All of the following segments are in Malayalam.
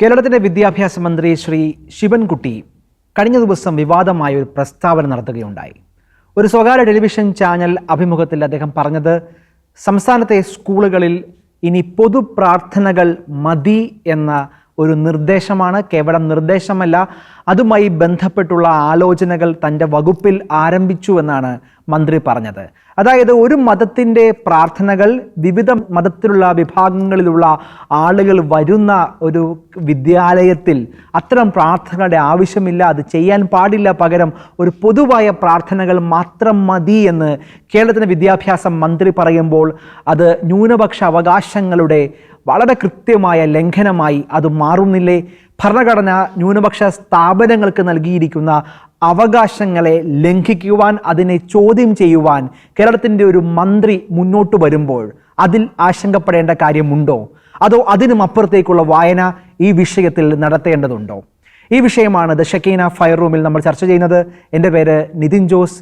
കേരളത്തിന്റെ വിദ്യാഭ്യാസ മന്ത്രി ശ്രീ ശിവൻകുട്ടി കഴിഞ്ഞ ദിവസം വിവാദമായ ഒരു പ്രസ്താവന നടത്തുകയുണ്ടായി. ഒരു സ്വകാര്യ ടെലിവിഷൻ ചാനൽ അഭിമുഖത്തിൽ അദ്ദേഹം പറഞ്ഞത് സംസ്ഥാനത്തെ സ്കൂളുകളിൽ ഇനി പൊതു പ്രാർത്ഥനകൾ മതി എന്ന ഒരു നിർദ്ദേശമാണ്. കേവലം നിർദ്ദേശമല്ല അതുമായി ബന്ധപ്പെട്ടുള്ള ആലോചനകൾ തന്റെ വകുപ്പിൽ ആരംഭിച്ചു എന്നാണ് മന്ത്രി പറഞ്ഞത്. അതായത് ഒരു മതത്തിന്റെ പ്രാർത്ഥനകൾ വിവിധ മതത്തിലുള്ള വിഭാഗങ്ങളിലുള്ള ആളുകൾ വരുന്ന ഒരു വിദ്യാലയത്തിൽ അത്തരം പ്രാർത്ഥനകളുടെ ആവശ്യമില്ല അത് ചെയ്യാൻ പാടില്ല പകരം ഒരു പൊതുവായ പ്രാർത്ഥനകൾ മാത്രം മതി എന്ന് കേരളത്തിന്റെ വിദ്യാഭ്യാസ മന്ത്രി പറയുമ്പോൾ അത് ന്യൂനപക്ഷ അവകാശങ്ങളുടെ വളരെ കൃത്യമായ ലംഘനമായി അത് മാറുന്നില്ലേ? ഭരണഘടന ന്യൂനപക്ഷ സ്ഥാപനങ്ങൾക്ക് നൽകിയിരിക്കുന്ന അവകാശങ്ങളെ ലംഘിക്കുവാൻ അതിനെ ചോദ്യം ചെയ്യുവാൻ കേരളത്തിന്റെ ഒരു മന്ത്രി മുന്നോട്ട് വരുമ്പോൾ അതിൽ ആശങ്കപ്പെടേണ്ട കാര്യമുണ്ടോ? അതോ അതിനും അപ്പുറത്തേക്കുള്ള വായന ഈ വിഷയത്തിൽ നടത്തേണ്ടതുണ്ടോ? ഈ വിഷയമാണ് ദ ഷക്കീന ഫയർ റൂമിൽ നമ്മൾ ചർച്ച ചെയ്യുന്നത്. എന്റെ പേര് നിതിൻ ജോസ്.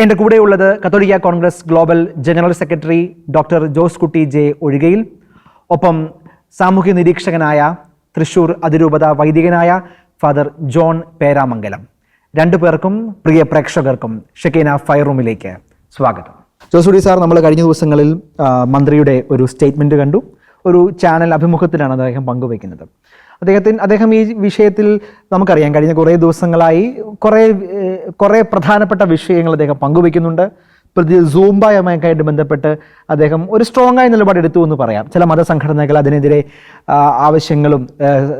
എന്റെ കൂടെയുള്ളത് കത്തോലിക്ക congress global general secretary doctor Jose Kutty J Ozhikayil. ഒപ്പം സാമൂഹ്യ നിരീക്ഷകനായ തൃശൂർ അതിരൂപത വൈദികനായ ഫാദർ ജോൺ പേരാമംഗലം. രണ്ടു പേർക്കും പ്രിയ പ്രേക്ഷകർക്കും ഷെക്കീന ഫയർ റൂമിലേക്ക് സ്വാഗതം ജോസുഡി സാർ നമ്മൾ കഴിഞ്ഞ ദിവസങ്ങളിൽ മന്ത്രിയുടെ ഒരു സ്റ്റേറ്റ്മെന്റ് കണ്ടു. ഒരു ചാനൽ അഭിമുഖത്തിലാണ് അദ്ദേഹം പങ്കുവയ്ക്കുന്നത്. അദ്ദേഹത്തിന് അദ്ദേഹം ഈ വിഷയത്തിൽ നമുക്കറിയാം കഴിഞ്ഞ കുറേ ദിവസങ്ങളായി കുറേ കുറേ പ്രധാനപ്പെട്ട വിഷയങ്ങൾ അദ്ദേഹം പങ്കുവയ്ക്കുന്നുണ്ട്. പ്രതി സൂംബായുമായിട്ട് ബന്ധപ്പെട്ട് അദ്ദേഹം ഒരു സ്ട്രോങ് ആയ നിലപാടെടുത്തു എന്ന് പറയാം. ചില മതസംഘടനകൾ അതിനെതിരെ ആവശ്യങ്ങളും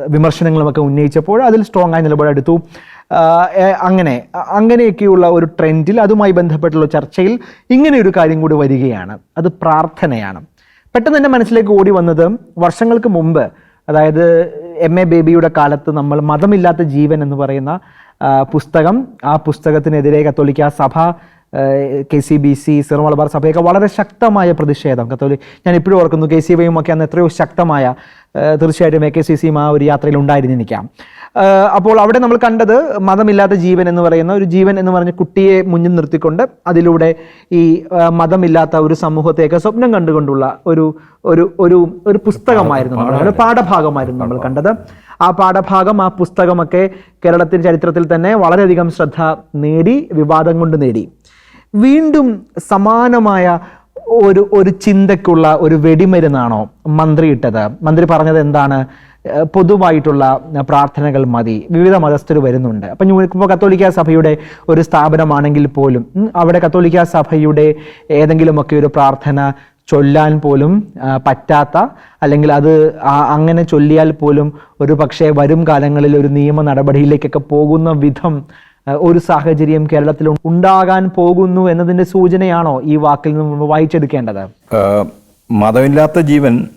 വിമർശനങ്ങളും ഒക്കെ ഉന്നയിച്ചപ്പോൾ അതിൽ സ്ട്രോങ് ആയ നിലപാടെടുത്തു അങ്ങനെ അങ്ങനെയൊക്കെയുള്ള ഒരു ട്രെൻഡിൽ അതുമായി ബന്ധപ്പെട്ടുള്ള ചർച്ചയിൽ ഇങ്ങനെ ഒരു കാര്യം കൂടി വരികയാണ്. അത് പ്രാർത്ഥനയാണ്. പെട്ടെന്ന് എന്റെ മനസ്സിലേക്ക് ഓടി വന്നത് വർഷങ്ങൾക്ക് മുമ്പ് അതായത് എം എ ബേബിയുടെ കാലത്ത് നമ്മൾ മതമില്ലാത്ത ജീവൻ എന്ന് പറയുന്ന പുസ്തകം ആ പുസ്തകത്തിനെതിരെ കത്തോലിക്ക സഭ K C B C Syro Malabar സഭയൊക്കെ വളരെ ശക്തമായ പ്രതിഷേധം. കത്തോലി ഞാൻ ഇപ്പോഴും ഓർക്കുന്നു കെ സി വൈയും ഒക്കെ അന്ന് എത്രയോ ശക്തമായ തീർച്ചയായിട്ടും എ കെ സി സിയും ആ ഒരു യാത്രയിൽ ഉണ്ടായിരുന്നിരിക്കാം. അപ്പോൾ അവിടെ നമ്മൾ കണ്ടത് മതമില്ലാത്ത ജീവൻ എന്ന് പറയുന്ന ഒരു ജീവൻ എന്ന് പറഞ്ഞ കുട്ടിയെ മുന്നിൽ നിർത്തിക്കൊണ്ട് അതിലൂടെ ഈ മതമില്ലാത്ത ഒരു സമൂഹത്തെയൊക്കെ സ്വപ്നം കണ്ടുകൊണ്ടുള്ള ഒരു ഒരു ഒരു ഒരു പുസ്തകമായിരുന്നു നമ്മൾ ഒരു പാഠഭാഗമായിരുന്നു നമ്മൾ കണ്ടത്. ആ പാഠഭാഗം ആ പുസ്തകമൊക്കെ കേരളത്തിന്റെ ചരിത്രത്തിൽ തന്നെ വളരെയധികം ശ്രദ്ധ നേടി വിവാദം കൊണ്ട് നേടി. വീണ്ടും സമാനമായ ഒരു ഒരു ചിന്തക്കുള്ള ഒരു വെടിമരുന്നാണോ മന്ത്രി ഇട്ടത് മന്ത്രി പറഞ്ഞത് എന്താണ്? പൊതുവായിട്ടുള്ള പ്രാർത്ഥനകൾ മതി. വിവിധ മതസ്ഥർ വരുന്നുണ്ട്. അപ്പം ഇപ്പോൾ കത്തോലിക്ക സഭയുടെ ഒരു സ്ഥാപനമാണെങ്കിൽ പോലും അവിടെ കത്തോലിക്ക സഭയുടെ ഏതെങ്കിലുമൊക്കെ ഒരു പ്രാർത്ഥന ചൊല്ലാൻ പോലും പറ്റാത്ത അല്ലെങ്കിൽ അത് അങ്ങനെ ചൊല്ലിയാൽ പോലും ഒരു പക്ഷേ വരും കാലങ്ങളിൽ ഒരു നിയമ നടപടിയിലേക്കൊക്കെ പോകുന്ന വിധം ഒരു സാഹചര്യം കേരളത്തിൽ ഉണ്ടാകാൻ പോകുന്നു എന്നതിന്റെ സൂചനയാണോ ഈ വാക്കിൽ നിന്ന് വായിച്ചെടുക്കേണ്ടത്? മതമില്ലാത്ത ജീവൻ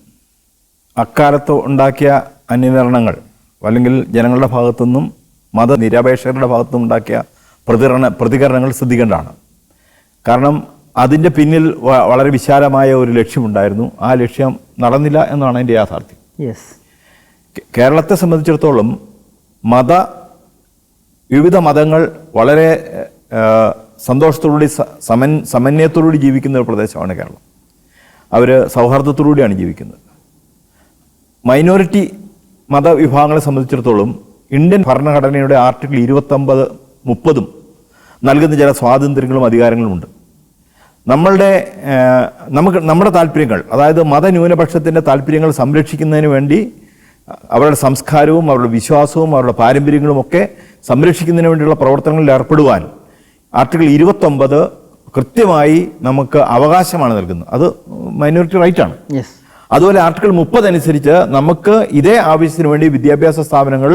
അക്കാലത്ത് ഉണ്ടാക്കിയ അന്യനിർണങ്ങൾ അല്ലെങ്കിൽ ജനങ്ങളുടെ ഭാഗത്തുനിന്നും മതനിരപേക്ഷകരുടെ ഭാഗത്തുനിന്നും ഉണ്ടാക്കിയ പ്രതികരണ പ്രതികരണങ്ങൾ ശ്രദ്ധിക്കേണ്ടതാണ്. കാരണം അതിന്റെ പിന്നിൽ വളരെ വിശാലമായ ഒരു ലക്ഷ്യമുണ്ടായിരുന്നു. ആ ലക്ഷ്യം നടന്നില്ല എന്നാണ് എന്റെ യാഥാർത്ഥ്യം. യെസ് കേരളത്തെ സംബന്ധിച്ചിടത്തോളം മത വിവിധ മതങ്ങൾ വളരെ സന്തോഷത്തോടുകൂടി സമൻ സമന്വയത്തോടുകൂടി ജീവിക്കുന്ന ഒരു പ്രദേശമാണ് കേരളം. അവർ സൗഹാർദ്ദത്തോടുകൂടിയാണ് ജീവിക്കുന്നത്. മൈനോറിറ്റി മതവിഭാഗങ്ങളെ സംബന്ധിച്ചിടത്തോളം ഇന്ത്യൻ ഭരണഘടനയുടെ ആർട്ടിക്കിൾ ഇരുപത്തൊമ്പത് മുപ്പതും നൽകുന്ന ചില സ്വാതന്ത്ര്യങ്ങളും അധികാരങ്ങളും ഉണ്ട് നമ്മളുടെ നമുക്ക് നമ്മുടെ താല്പര്യങ്ങൾ അതായത് മതന്യൂനപക്ഷത്തിന്റെ താല്പര്യങ്ങൾ സംരക്ഷിക്കുന്നതിന് വേണ്ടി അവരുടെ സംസ്കാരവും അവരുടെ വിശ്വാസവും അവരുടെ പാരമ്പര്യങ്ങളും ഒക്കെ സംരക്ഷിക്കുന്നതിന് വേണ്ടിയുള്ള പ്രവർത്തനങ്ങളിൽ ഏർപ്പെടുവാൻ ആർട്ടിക്കിൾ ഇരുപത്തൊമ്പത് കൃത്യമായി നമുക്ക് അവകാശമാണ് നൽകുന്നത്. അത് മൈനോറിറ്റി റൈറ്റ് ആണ്. യെസ് അതുപോലെ ആർട്ടിക്കിൾ മുപ്പത് അനുസരിച്ച് നമുക്ക് ഇതേ ആവശ്യത്തിന് വേണ്ടി വിദ്യാഭ്യാസ സ്ഥാപനങ്ങൾ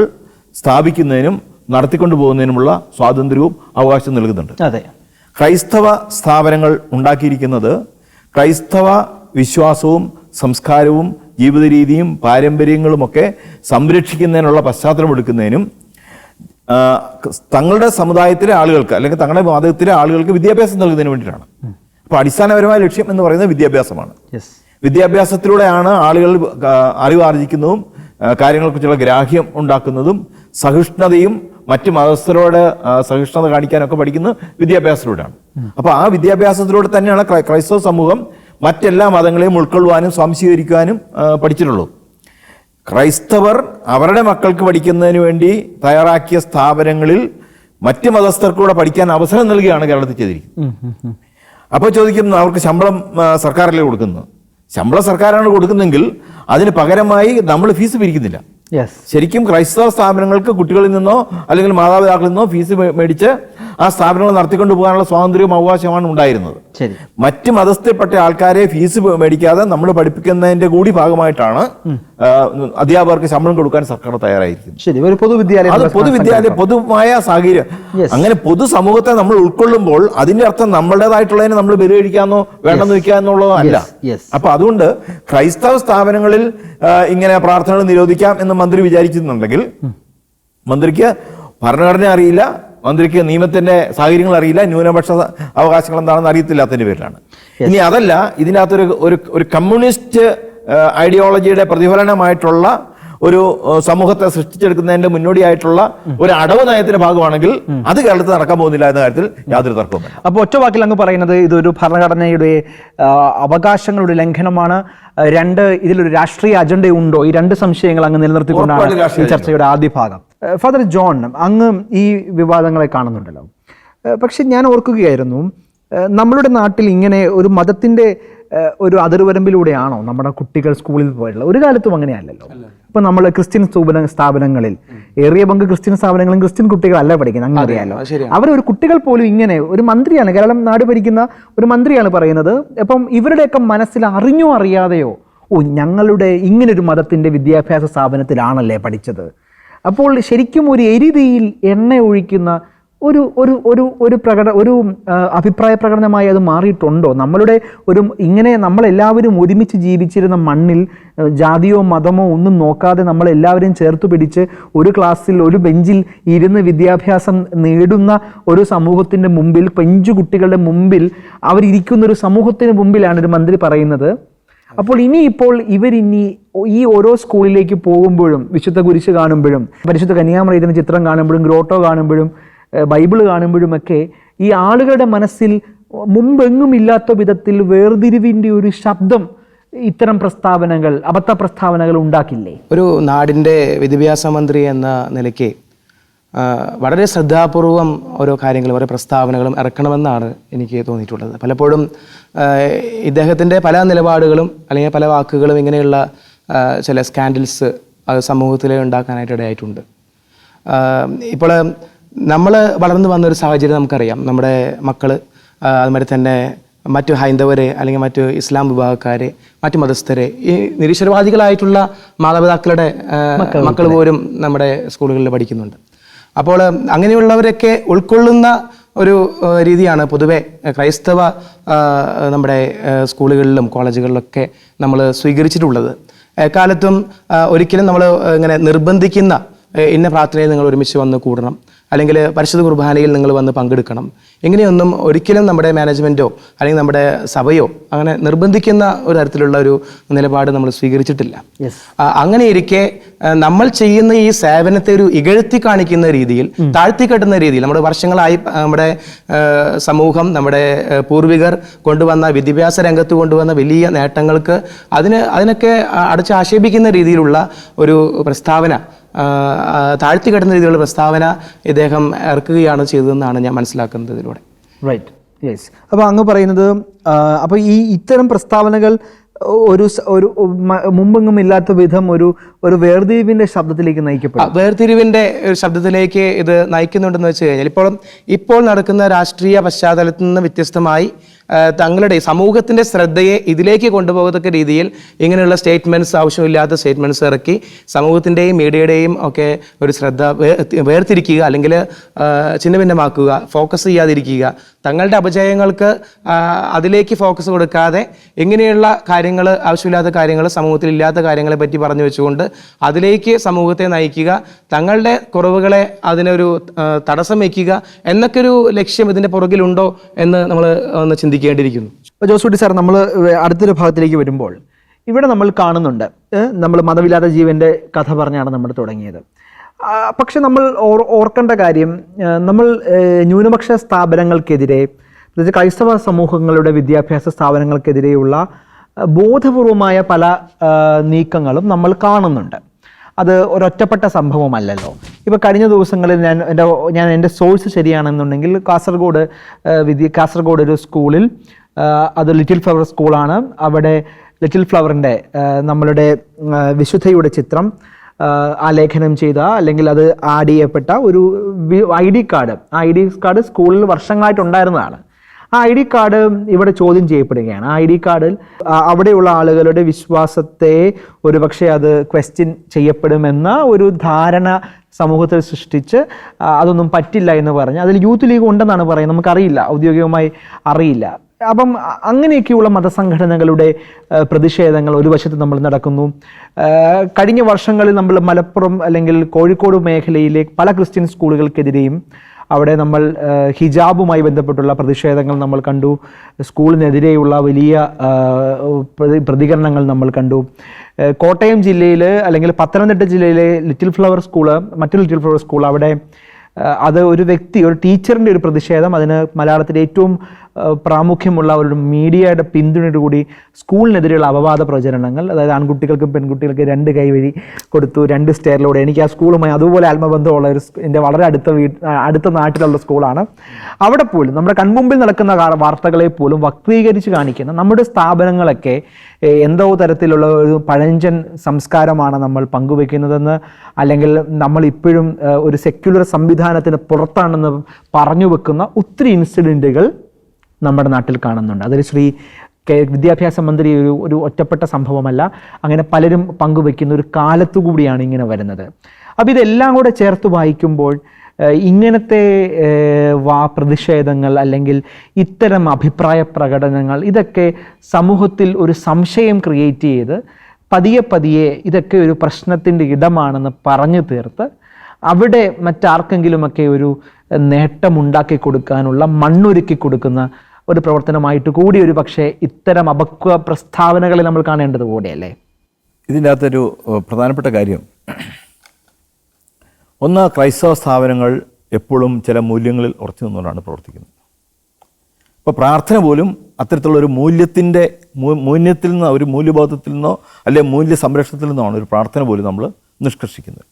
സ്ഥാപിക്കുന്നതിനും നടത്തിക്കൊണ്ടു പോകുന്നതിനുമുള്ള സ്വാതന്ത്ര്യവും അവകാശം നൽകുന്നുണ്ട്. അതെ. ക്രൈസ്തവ സ്ഥാപനങ്ങൾ ഉണ്ടാക്കിയിരിക്കുന്നത് ക്രൈസ്തവ വിശ്വാസവും സംസ്കാരവും ജീവിത രീതിയും പാരമ്പര്യങ്ങളുമൊക്കെ സംരക്ഷിക്കുന്നതിനുള്ള പശ്ചാത്തലം എടുക്കുന്നതിനും തങ്ങളുടെ സമുദായത്തിലെ ആളുകൾക്ക് അല്ലെങ്കിൽ തങ്ങളുടെ മതത്തിലെ ആളുകൾക്ക് വിദ്യാഭ്യാസം നൽകുന്നതിന് വേണ്ടിയിട്ടാണ്. അപ്പോൾ അടിസ്ഥാനപരമായ ലക്ഷ്യം എന്ന് പറയുന്നത് വിദ്യാഭ്യാസമാണ്. യെസ് വിദ്യാഭ്യാസത്തിലൂടെയാണ് ആളുകൾ അറിവാർജിക്കുന്നതും കാര്യങ്ങളെക്കുറിച്ചുള്ള ഗ്രാഹ്യം ഉണ്ടാക്കുന്നതും സഹിഷ്ണുതയും മറ്റ് മതസ്ഥരോട് സഹിഷ്ണുത കാണിക്കാനൊക്കെ പഠിക്കുന്നത് വിദ്യാഭ്യാസത്തിലൂടെയാണ്. അപ്പോൾ ആ വിദ്യാഭ്യാസത്തിലൂടെ തന്നെയാണ് ക്രൈ- ക്രൈസ്തവ സമൂഹം മറ്റെല്ലാ മതങ്ങളെയും ഉൾക്കൊള്ളുവാനും സ്വാംശീകരിക്കുവാനും പഠിച്ചിട്ടുള്ളത്. പഠിച്ചിട്ടുള്ളൂ ക്രൈസ്തവർ അവരുടെ മക്കൾക്ക് പഠിക്കുന്നതിന് വേണ്ടി തയ്യാറാക്കിയ സ്ഥാപനങ്ങളിൽ മറ്റ് മതസ്ഥർക്കൂടെ പഠിക്കാൻ അവസരം നൽകുകയാണ് കേരളത്തിൽ ചെയ്തിരിക്കുന്നത്. അപ്പോൾ ചോദിക്കുന്നു അവർക്ക് ശമ്പളം സർക്കാരിലേക്ക് സർക്കാരല്ലേ കൊടുക്കുന്നത്? ശമ്പളം സർക്കാരാണ് കൊടുക്കുന്നെങ്കിൽ അതിന് പകരമായി നമ്മൾ ഫീസ് പിരിക്കുന്നില്ല. ശരിക്കും ക്രൈസ്തവ സ്ഥാപനങ്ങൾക്ക് കുട്ടികളിൽ നിന്നോ അല്ലെങ്കിൽ മാതാപിതാക്കളിൽ നിന്നോ ഫീസ് മേടിച്ച് ആ സ്ഥാപനങ്ങൾ നടത്തിക്കൊണ്ട് പോകാനുള്ള സ്വാതന്ത്ര്യവും അവകാശമാണ് ഉണ്ടായിരുന്നത്. മറ്റ് മതസ്ഥപ്പെട്ട ആൾക്കാരെ ഫീസ് മേടിക്കാതെ നമ്മൾ പഠിപ്പിക്കുന്നതിന്റെ കൂടി ഭാഗമായിട്ടാണ് അധ്യാപകർക്ക് ശമ്പളം കൊടുക്കാൻ സർക്കാർ തയ്യാറായിരിക്കുന്നത്. ഒരു പൊതുവിദ്യാലയം അത് പൊതുവിദ്യാലയ പൊതുവായ സാഹചര്യം. അങ്ങനെ അങ്ങനെ പൊതുസമൂഹത്തെ നമ്മൾ ഉൾക്കൊള്ളുമ്പോൾ അതിന്റെ അർത്ഥം നമ്മളുടേതായിട്ടുള്ളതിനെ നമ്മൾ ബലികഴിക്കാന്നോ വേണ്ടെന്ന് വെക്കുക എന്നുള്ളതോ അല്ല. അപ്പൊ അതുകൊണ്ട് ക്രൈസ്തവ സ്ഥാപനങ്ങളിൽ ഇങ്ങനെ പ്രാർത്ഥനകൾ നിരോധിക്കാം എന്ന് മന്ത്രി വിചാരിച്ചിരുന്നുണ്ടെങ്കിൽ മന്ത്രിക്ക് ഭരണഘടന അറിയില്ല മന്ത്രിക്ക് നിയമത്തിന്റെ സാഹചര്യങ്ങൾ അറിയില്ല ന്യൂനപക്ഷ അവകാശങ്ങൾ എന്താണെന്ന് അറിയത്തില്ലാത്തതിന്റെ പേരിലാണ്. ഇനി അതല്ല ഇതിനകത്തൊരു ഒരു ഒരു കമ്മ്യൂണിസ്റ്റ് ഐഡിയോളജിയുടെ പ്രതിഫലനമായിട്ടുള്ള ഒരു സമൂഹത്തെ സൃഷ്ടിച്ചെടുക്കുന്നതിന്റെ മുന്നോടിയായിട്ടുള്ള ഒരു അടവ് നയത്തിന്റെ ഭാഗമാണെങ്കിൽ അത് കേരളത്തിൽ നടക്കാൻ പോകുന്നില്ല എന്ന കാര്യത്തിൽ യാതൊരു തർക്കവും അപ്പോൾ ഒറ്റ വാക്കിൽ അങ്ങ് പറയുന്നത് ഇതൊരു ഭരണഘടനയുടെ അവകാശങ്ങളുടെ ലംഘനമാണ്. രണ്ട് ഇതിലൊരു രാഷ്ട്രീയ അജണ്ട ഉണ്ടോ ഈ രണ്ട് സംശയങ്ങൾ അങ്ങ് നിലനിർത്തിക്കൊണ്ടാണ് ഈ ചർച്ചയുടെ ആദ്യ ഭാഗം. ഫാദർ ജോൺ അങ്ങ് ഈ വിവാദങ്ങളെ കാണുന്നുണ്ടല്ലോ. പക്ഷെ ഞാൻ ഓർക്കുകയായിരുന്നു നമ്മളുടെ നാട്ടിൽ ഇങ്ങനെ ഒരു മതത്തിന്റെ ആ, ഒരു അതിർവരമ്പിലൂടെയാണോ നമ്മുടെ കുട്ടികൾ സ്കൂളിൽ പോയിട്ടുള്ളത്? ഒരു കാലത്തും അങ്ങനെയല്ലല്ലോ. ഇപ്പൊ നമ്മൾ ക്രിസ്ത്യൻ സ്ഥാപന സ്ഥാപനങ്ങളിൽ ഏറിയ പങ്ക് ക്രിസ്ത്യൻ സ്ഥാപനങ്ങളും ക്രിസ്ത്യൻ കുട്ടികളല്ല പഠിക്കുന്നത് അങ്ങനെ അറിയാലോ അവർ ഒരു കുട്ടികൾ പോലും ഇങ്ങനെ ഒരു മന്ത്രിയാണ്. കേരളം നാട് ഭരിക്കുന്ന ഒരു മന്ത്രിയാണ് പറയുന്നത്. അപ്പം ഇവരുടെയൊക്കെ മനസ്സിൽ അറിഞ്ഞോ അറിയാതെയോ ഓ ഞങ്ങളുടെ ഇങ്ങനൊരു മതത്തിന്റെ വിദ്യാഭ്യാസ സ്ഥാപനത്തിലാണല്ലേ പഠിച്ചത്. അപ്പോൾ ശരിക്കും ഒരു എരിതിയിൽ എണ്ണ ഒഴിക്കുന്ന ഒരു ഒരു ഒരു ഒരു പ്രകട ഒരു അഭിപ്രായ പ്രകടനമായി അത് മാറിയിട്ടുണ്ടോ? നമ്മളുടെ ഒരു ഇങ്ങനെ നമ്മളെല്ലാവരും ഒരുമിച്ച് ജീവിച്ചിരുന്ന മണ്ണിൽ ജാതിയോ മതമോ ഒന്നും നോക്കാതെ നമ്മളെല്ലാവരും ചേർത്ത് പിടിച്ച് ഒരു ക്ലാസ്സിൽ ഒരു ബെഞ്ചിൽ ഇരുന്ന് വിദ്യാഭ്യാസം നേടുന്ന ഒരു സമൂഹത്തിന്റെ മുമ്പിൽ പെഞ്ചു കുട്ടികളുടെ മുമ്പിൽ അവരിയ്ക്കുന്ന ഒരു സമൂഹത്തിന് മുമ്പിലാണ് ഒരു മന്ത്രി പറയുന്നത്. അപ്പോൾ ഇനി ഇപ്പോൾ ഇവരിനി ഈ ഓരോ സ്കൂളിലേക്ക് പോകുമ്പോഴും വിശുദ്ധ കുരിശ് കാണുമ്പോഴും പരിശുദ്ധ കന്യാമറിയത്തിന്റെ ചിത്രം കാണുമ്പോഴും ഗ്രോട്ടോ കാണുമ്പോഴും ബൈബിൾ കാണുമ്പോഴുമൊക്കെ ഈ ആളുകളുടെ മനസ്സിൽ മുമ്പെങ്ങും ഇല്ലാത്ത വിധത്തിൽ വേർതിരിവിന്റെ ഒരു ശബ്ദം ഇത്തരം പ്രസ്താവനകൾ അബദ്ധ പ്രസ്താവനകൾ ഉണ്ടാക്കില്ലേ? ഒരു നാടിന്റെ വിദ്യാഭ്യാസ മന്ത്രി എന്ന നിലയ്ക്ക് വളരെ ശ്രദ്ധാപൂർവം ഓരോ കാര്യങ്ങളും ഓരോ പ്രസ്താവനകളും ഇറക്കണമെന്നാണ് എനിക്ക് തോന്നിയിട്ടുള്ളത്. പലപ്പോഴും ഇദ്ദേഹത്തിന്റെ പല നിലപാടുകളും അല്ലെങ്കിൽ പല വാക്കുകളും ഇങ്ങനെയുള്ള ചില സ്കാൻഡിൽസ് സമൂഹത്തിൽ ഉണ്ടാക്കാനായിട്ട് ഇടയായിട്ടുണ്ട്. ഇപ്പോൾ നമ്മൾ വളർന്നു വന്ന ഒരു സാഹചര്യം നമുക്കറിയാം. നമ്മുടെ മക്കൾ അതുമാതിരി തന്നെ മറ്റു ഹൈന്ദവരെ അല്ലെങ്കിൽ മറ്റു ഇസ്ലാം വിഭാഗക്കാരെ മറ്റു മതസ്ഥരെ ഈ നിരീശ്വരവാദികളായിട്ടുള്ള മാതാപിതാക്കളുടെ മക്കൾ പോലും നമ്മുടെ സ്കൂളുകളിൽ പഠിക്കുന്നുണ്ട്. അപ്പോൾ അങ്ങനെയുള്ളവരൊക്കെ ഉൾക്കൊള്ളുന്ന ഒരു രീതിയാണ് പൊതുവെ ക്രൈസ്തവ നമ്മുടെ സ്കൂളുകളിലും കോളേജുകളിലൊക്കെ നമ്മൾ സ്വീകരിച്ചിട്ടുള്ളത്. എക്കാലത്തും ഒരിക്കലും നമ്മൾ ഇങ്ങനെ നിർബന്ധിക്കുന്ന ഇന്ന പ്രാർത്ഥനയിൽ നിങ്ങൾ ഒരുമിച്ച് വന്ന് കൂടണം. അല്ലെങ്കിൽ പരിശുദ്ധ കുർബാനയിൽ നിങ്ങൾ വന്ന് പങ്കെടുക്കണം. ഇങ്ങനെയൊന്നും ഒരിക്കലും നമ്മുടെ മാനേജ്മെന്റോ അല്ലെങ്കിൽ നമ്മുടെ സഭയോ അങ്ങനെ നിർബന്ധിക്കുന്ന ഒരു തരത്തിലുള്ള ഒരു നിലപാട് നമ്മൾ സ്വീകരിച്ചിട്ടില്ല. അങ്ങനെ ഇരിക്കെ നമ്മൾ ചെയ്യുന്ന ഈ സേവനത്തെ ഒരു ഇകഴ്ത്തി കാണിക്കുന്ന രീതിയിൽ താഴ്ത്തിക്കെട്ടുന്ന രീതിയിൽ നമ്മുടെ വർഷങ്ങളായി നമ്മുടെ സമൂഹം നമ്മുടെ പൂർവികർ കൊണ്ടുവന്ന വിദ്യാഭ്യാസ രംഗത്ത് കൊണ്ടുവന്ന വലിയ നേട്ടങ്ങൾക്ക് അതിന് അതിനൊക്കെ അടച്ചാക്ഷേപിക്കുന്ന അടച്ച് രീതിയിലുള്ള ഒരു പ്രസ്താവന ആ, കിടന്ന രീതിയിലുള്ള പ്രസ്താവന ഇദ്ദേഹം ഇറക്കുകയാണ് ചെയ്തതെന്നാണ് ഞാൻ മനസ്സിലാക്കുന്നത് ഇതിലൂടെ. റൈറ്റ് യെസ് അപ്പോൾ അങ്ങ് പറയുന്നത് അപ്പോൾ ഈ ഇത്തരം പ്രസ്താവനകൾ ഒരു ഒരു മുമ്പെങ്ങും ഇല്ലാത്ത വിധം ഒരു ഒരു വേർതിരിവിന്റെ ശബ്ദത്തിലേക്ക് നയിക്കപ്പെടും. വേർതിരിവിന്റെ ഒരു ശബ്ദത്തിലേക്ക് ഇത് നയിക്കുന്നുണ്ടെന്ന് വെച്ച് കഴിഞ്ഞാൽ ഇപ്പോൾ ഇപ്പോൾ നടക്കുന്ന രാഷ്ട്രീയ പശ്ചാത്തലത്തിൽ നിന്ന് വ്യത്യസ്തമായി തങ്ങളുടെ സമൂഹത്തിന്റെ ശ്രദ്ധയെ ഇതിലേക്ക് കൊണ്ടുപോകത്തക്ക രീതിയിൽ ഇങ്ങനെയുള്ള സ്റ്റേറ്റ്മെന്റ്സ് ആവശ്യമില്ലാത്ത സ്റ്റേറ്റ്മെന്റ്സ് ഇറക്കി സമൂഹത്തിന്റെയും മീഡിയയുടെയും ഒക്കെ ഒരു ശ്രദ്ധ വേർതിരിക്കുക അല്ലെങ്കിൽ ചിന്ന ഭിന്നമാക്കുക ഫോക്കസ് ചെയ്യാതിരിക്കുക. തങ്ങളുടെ അപജയങ്ങൾക്ക് അതിലേക്ക് ഫോക്കസ് കൊടുക്കാതെ ഇങ്ങനെയുള്ള കാര്യങ്ങൾ ആവശ്യമില്ലാത്ത കാര്യങ്ങൾ സമൂഹത്തിൽ ഇല്ലാത്ത കാര്യങ്ങളെ പറ്റി പറഞ്ഞു വെച്ചുകൊണ്ട് അതിലേക്ക് സമൂഹത്തെ നയിക്കുക തങ്ങളുടെ കുറവുകളെ അതിനൊരു തടസ്സം വയ്ക്കുക എന്നൊക്കെ ഒരു ലക്ഷ്യം ഇതിന്റെ പുറകിലുണ്ടോ എന്ന് നമ്മൾ ഒന്ന് ചിന്തിക്കേണ്ടിയിരിക്കുന്നു. അപ്പോൾ ജോസൂട്ടി സാർ നമ്മൾ അടുത്തൊരു ഭാഗത്തിലേക്ക് വരുമ്പോൾ ഇവിടെ നമ്മൾ കാണുന്നുണ്ട് നമ്മൾ മതമില്ലാത്ത ജീവന്റെ കഥ പറഞ്ഞാണ് നമ്മൾ തുടങ്ങിയത്. പക്ഷെ നമ്മൾ ഓർ ഓർക്കേണ്ട കാര്യം നമ്മൾ ന്യൂനപക്ഷ സ്ഥാപനങ്ങൾക്കെതിരെ ക്രൈസ്തവ സമൂഹങ്ങളുടെ വിദ്യാഭ്യാസ സ്ഥാപനങ്ങൾക്കെതിരെയുള്ള ബോധപൂർവമായ പല നീക്കങ്ങളും നമ്മൾ കാണുന്നുണ്ട്. അത് ഒരൊറ്റപ്പെട്ട സംഭവമല്ലല്ലോ. ഇപ്പോൾ കഴിഞ്ഞ ദിവസങ്ങളിൽ ഞാൻ എന്റെ ഞാൻ എന്റെ സോഴ്സ് ശരിയാണെന്നുണ്ടെങ്കിൽ കാസർഗോഡ് വിദ്യ കാസർഗോഡ് ഒരു സ്കൂളിൽ അത് ലിറ്റിൽ ഫ്ലവർ സ്കൂളാണ് അവിടെ ലിറ്റിൽ ഫ്ലവറിന്റെ നമ്മളുടെ വിശുദ്ധയുടെ ചിത്രം ആലേഖനം ചെയ്ത അല്ലെങ്കിൽ അത് ആഡ് ചെയ്യപ്പെട്ട ഒരു ഐ ഡി കാർഡ്. ആ ഐ ഡി കാർഡ് സ്കൂളിൽ വർഷങ്ങളായിട്ടുണ്ടായിരുന്നതാണ് ആ ഐ ഡി കാർഡ് ഇവിടെ ചോദ്യം ചെയ്യപ്പെടുകയാണ്. ആ ഐ ഡി കാർഡിൽ അവിടെയുള്ള ആളുകളുടെ വിശ്വാസത്തെ ഒരുപക്ഷെ അത് ക്വസ്റ്റ്യൻ ചെയ്യപ്പെടുമെന്ന ഒരു ധാരണ സമൂഹത്തിൽ സൃഷ്ടിച്ച് അതൊന്നും പറ്റില്ല എന്ന് പറഞ്ഞ് അതിൽ യൂത്ത് ലീഗ് ഉണ്ടെന്നാണ് പറയുന്നത്. നമുക്കറിയില്ല ഔദ്യോഗികമായി അറിയില്ല. അപ്പം അങ്ങനെയൊക്കെയുള്ള മതസംഘടനകളുടെ പ്രതിഷേധങ്ങൾ ഒരു വശത്ത് നമ്മൾ നടക്കുന്നു. കഴിഞ്ഞ വർഷങ്ങളിൽ നമ്മൾ മലപ്പുറം അല്ലെങ്കിൽ കോഴിക്കോട് മേഖലയിലെ പല ക്രിസ്ത്യൻ സ്കൂളുകൾക്കെതിരെയും അവിടെ നമ്മൾ ഹിജാബുമായി ബന്ധപ്പെട്ടുള്ള പ്രതിഷേധങ്ങൾ നമ്മൾ കണ്ടു. സ്കൂളിനെതിരെയുള്ള വലിയ പ്രതികരണങ്ങൾ നമ്മൾ കണ്ടു. കോട്ടയം ജില്ലയിൽ അല്ലെങ്കിൽ പത്തനംതിട്ട ജില്ലയിലെ ലിറ്റിൽ ഫ്ലവർ സ്കൂൾ മറ്റു ലിറ്റിൽ ഫ്ലവർ സ്കൂൾ അവിടെ അത് ഒരു വ്യക്തി ഒരു ടീച്ചറിന്റെ ഒരു പ്രതിഷേധം. അതിന് മലയാളത്തിലെ ഏറ്റവും പ്രാമുഖ്യമുള്ള ഒരു മീഡിയയുടെ പിന്തുണയോടുകൂടി സ്കൂളിനെതിരെയുള്ള അപവാദ പ്രചരണങ്ങൾ അതായത് ആൺകുട്ടികൾക്കും പെൺകുട്ടികൾക്കും രണ്ട് കൈവഴി കൊടുത്തു രണ്ട് സ്റ്റെയറിലൂടെ. എനിക്ക് ആ സ്കൂളുമായി അതുപോലെ ആത്മബന്ധമുള്ള ഒരു എന്റെ വളരെ അടുത്ത അടുത്ത നാട്ടിലുള്ള സ്കൂളാണ്. അവിടെ പോലും നമ്മുടെ കൺമുമ്പിൽ നടക്കുന്ന വാർത്തകളെ പോലും വക്രീകരിച്ച് കാണിക്കുന്ന നമ്മുടെ സ്ഥാപനങ്ങളൊക്കെ എന്തോ തരത്തിലുള്ള ഒരു പഴഞ്ചൻ സംസ്കാരമാണ് നമ്മൾ പങ്കുവെക്കുന്നതെന്ന് അല്ലെങ്കിൽ നമ്മൾ ഇപ്പോഴും ഒരു സെക്യുലർ സംവിധാനത്തിന് പുറത്താണെന്ന് പറഞ്ഞു വെക്കുന്ന ഒത്തിരി ഇൻസിഡന്റുകൾ നമ്മുടെ നാട്ടിൽ കാണുന്നുണ്ട്. അതൊരു ശ്രീ വിദ്യാഭ്യാസ മന്ത്രി ഒരു ഒരു ഒറ്റപ്പെട്ട സംഭവമല്ല അങ്ങനെ പലരും പങ്കുവെക്കുന്ന ഒരു കാലത്തുകൂടിയാണ് ഇങ്ങനെ വരുന്നത്. അപ്പോൾ ഇതെല്ലാം കൂടെ ചേർത്ത് വായിക്കുമ്പോൾ ഇങ്ങനത്തെ വാ പ്രതിഷേധങ്ങൾ അല്ലെങ്കിൽ ഇത്തരം അഭിപ്രായ പ്രകടനങ്ങൾ ഇതൊക്കെ സമൂഹത്തിൽ ഒരു സംശയം ക്രിയേറ്റ് ചെയ്ത് പതിയെ പതിയെ ഇതൊക്കെ ഒരു പ്രശ്നത്തിന്റെ ഇടമാണെന്ന് പറഞ്ഞു തീർത്ത് അവിടെ മറ്റാർക്കെങ്കിലുമൊക്കെ ഒരു നേട്ടമുണ്ടാക്കി കൊടുക്കാനുള്ള മണ്ണൊരുക്കി കൊടുക്കുന്ന ഒരു പ്രവർത്തനമായിട്ട് കൂടി ഒരു പക്ഷേ ഇത്തരം അപക്വ പ്രസ്താവനകളെ നമ്മൾ കാണേണ്ടത് കൂടിയല്ലേ? ഇതിന്റെ അകത്തൊരു പ്രധാനപ്പെട്ട കാര്യം. ഒന്ന് ക്രൈസ്തവ സ്ഥാപനങ്ങൾ എപ്പോഴും ചില മൂല്യങ്ങളിൽ ഉറച്ചു നിന്നുകൊണ്ടാണ് പ്രവർത്തിക്കുന്നത്. ഇപ്പോൾ പ്രാർത്ഥന പോലും അത്തരത്തിലുള്ള ഒരു മൂല്യത്തിന്റെ മൂല്യത്തിൽ നിന്നോ ഒരു മൂല്യബോധത്തിൽ നിന്നോ അല്ലെങ്കിൽ മൂല്യ സംരക്ഷണത്തിൽ നിന്നോ ഒരു പ്രാർത്ഥന പോലും നമ്മൾ നിഷ്കർഷിക്കുന്നത്.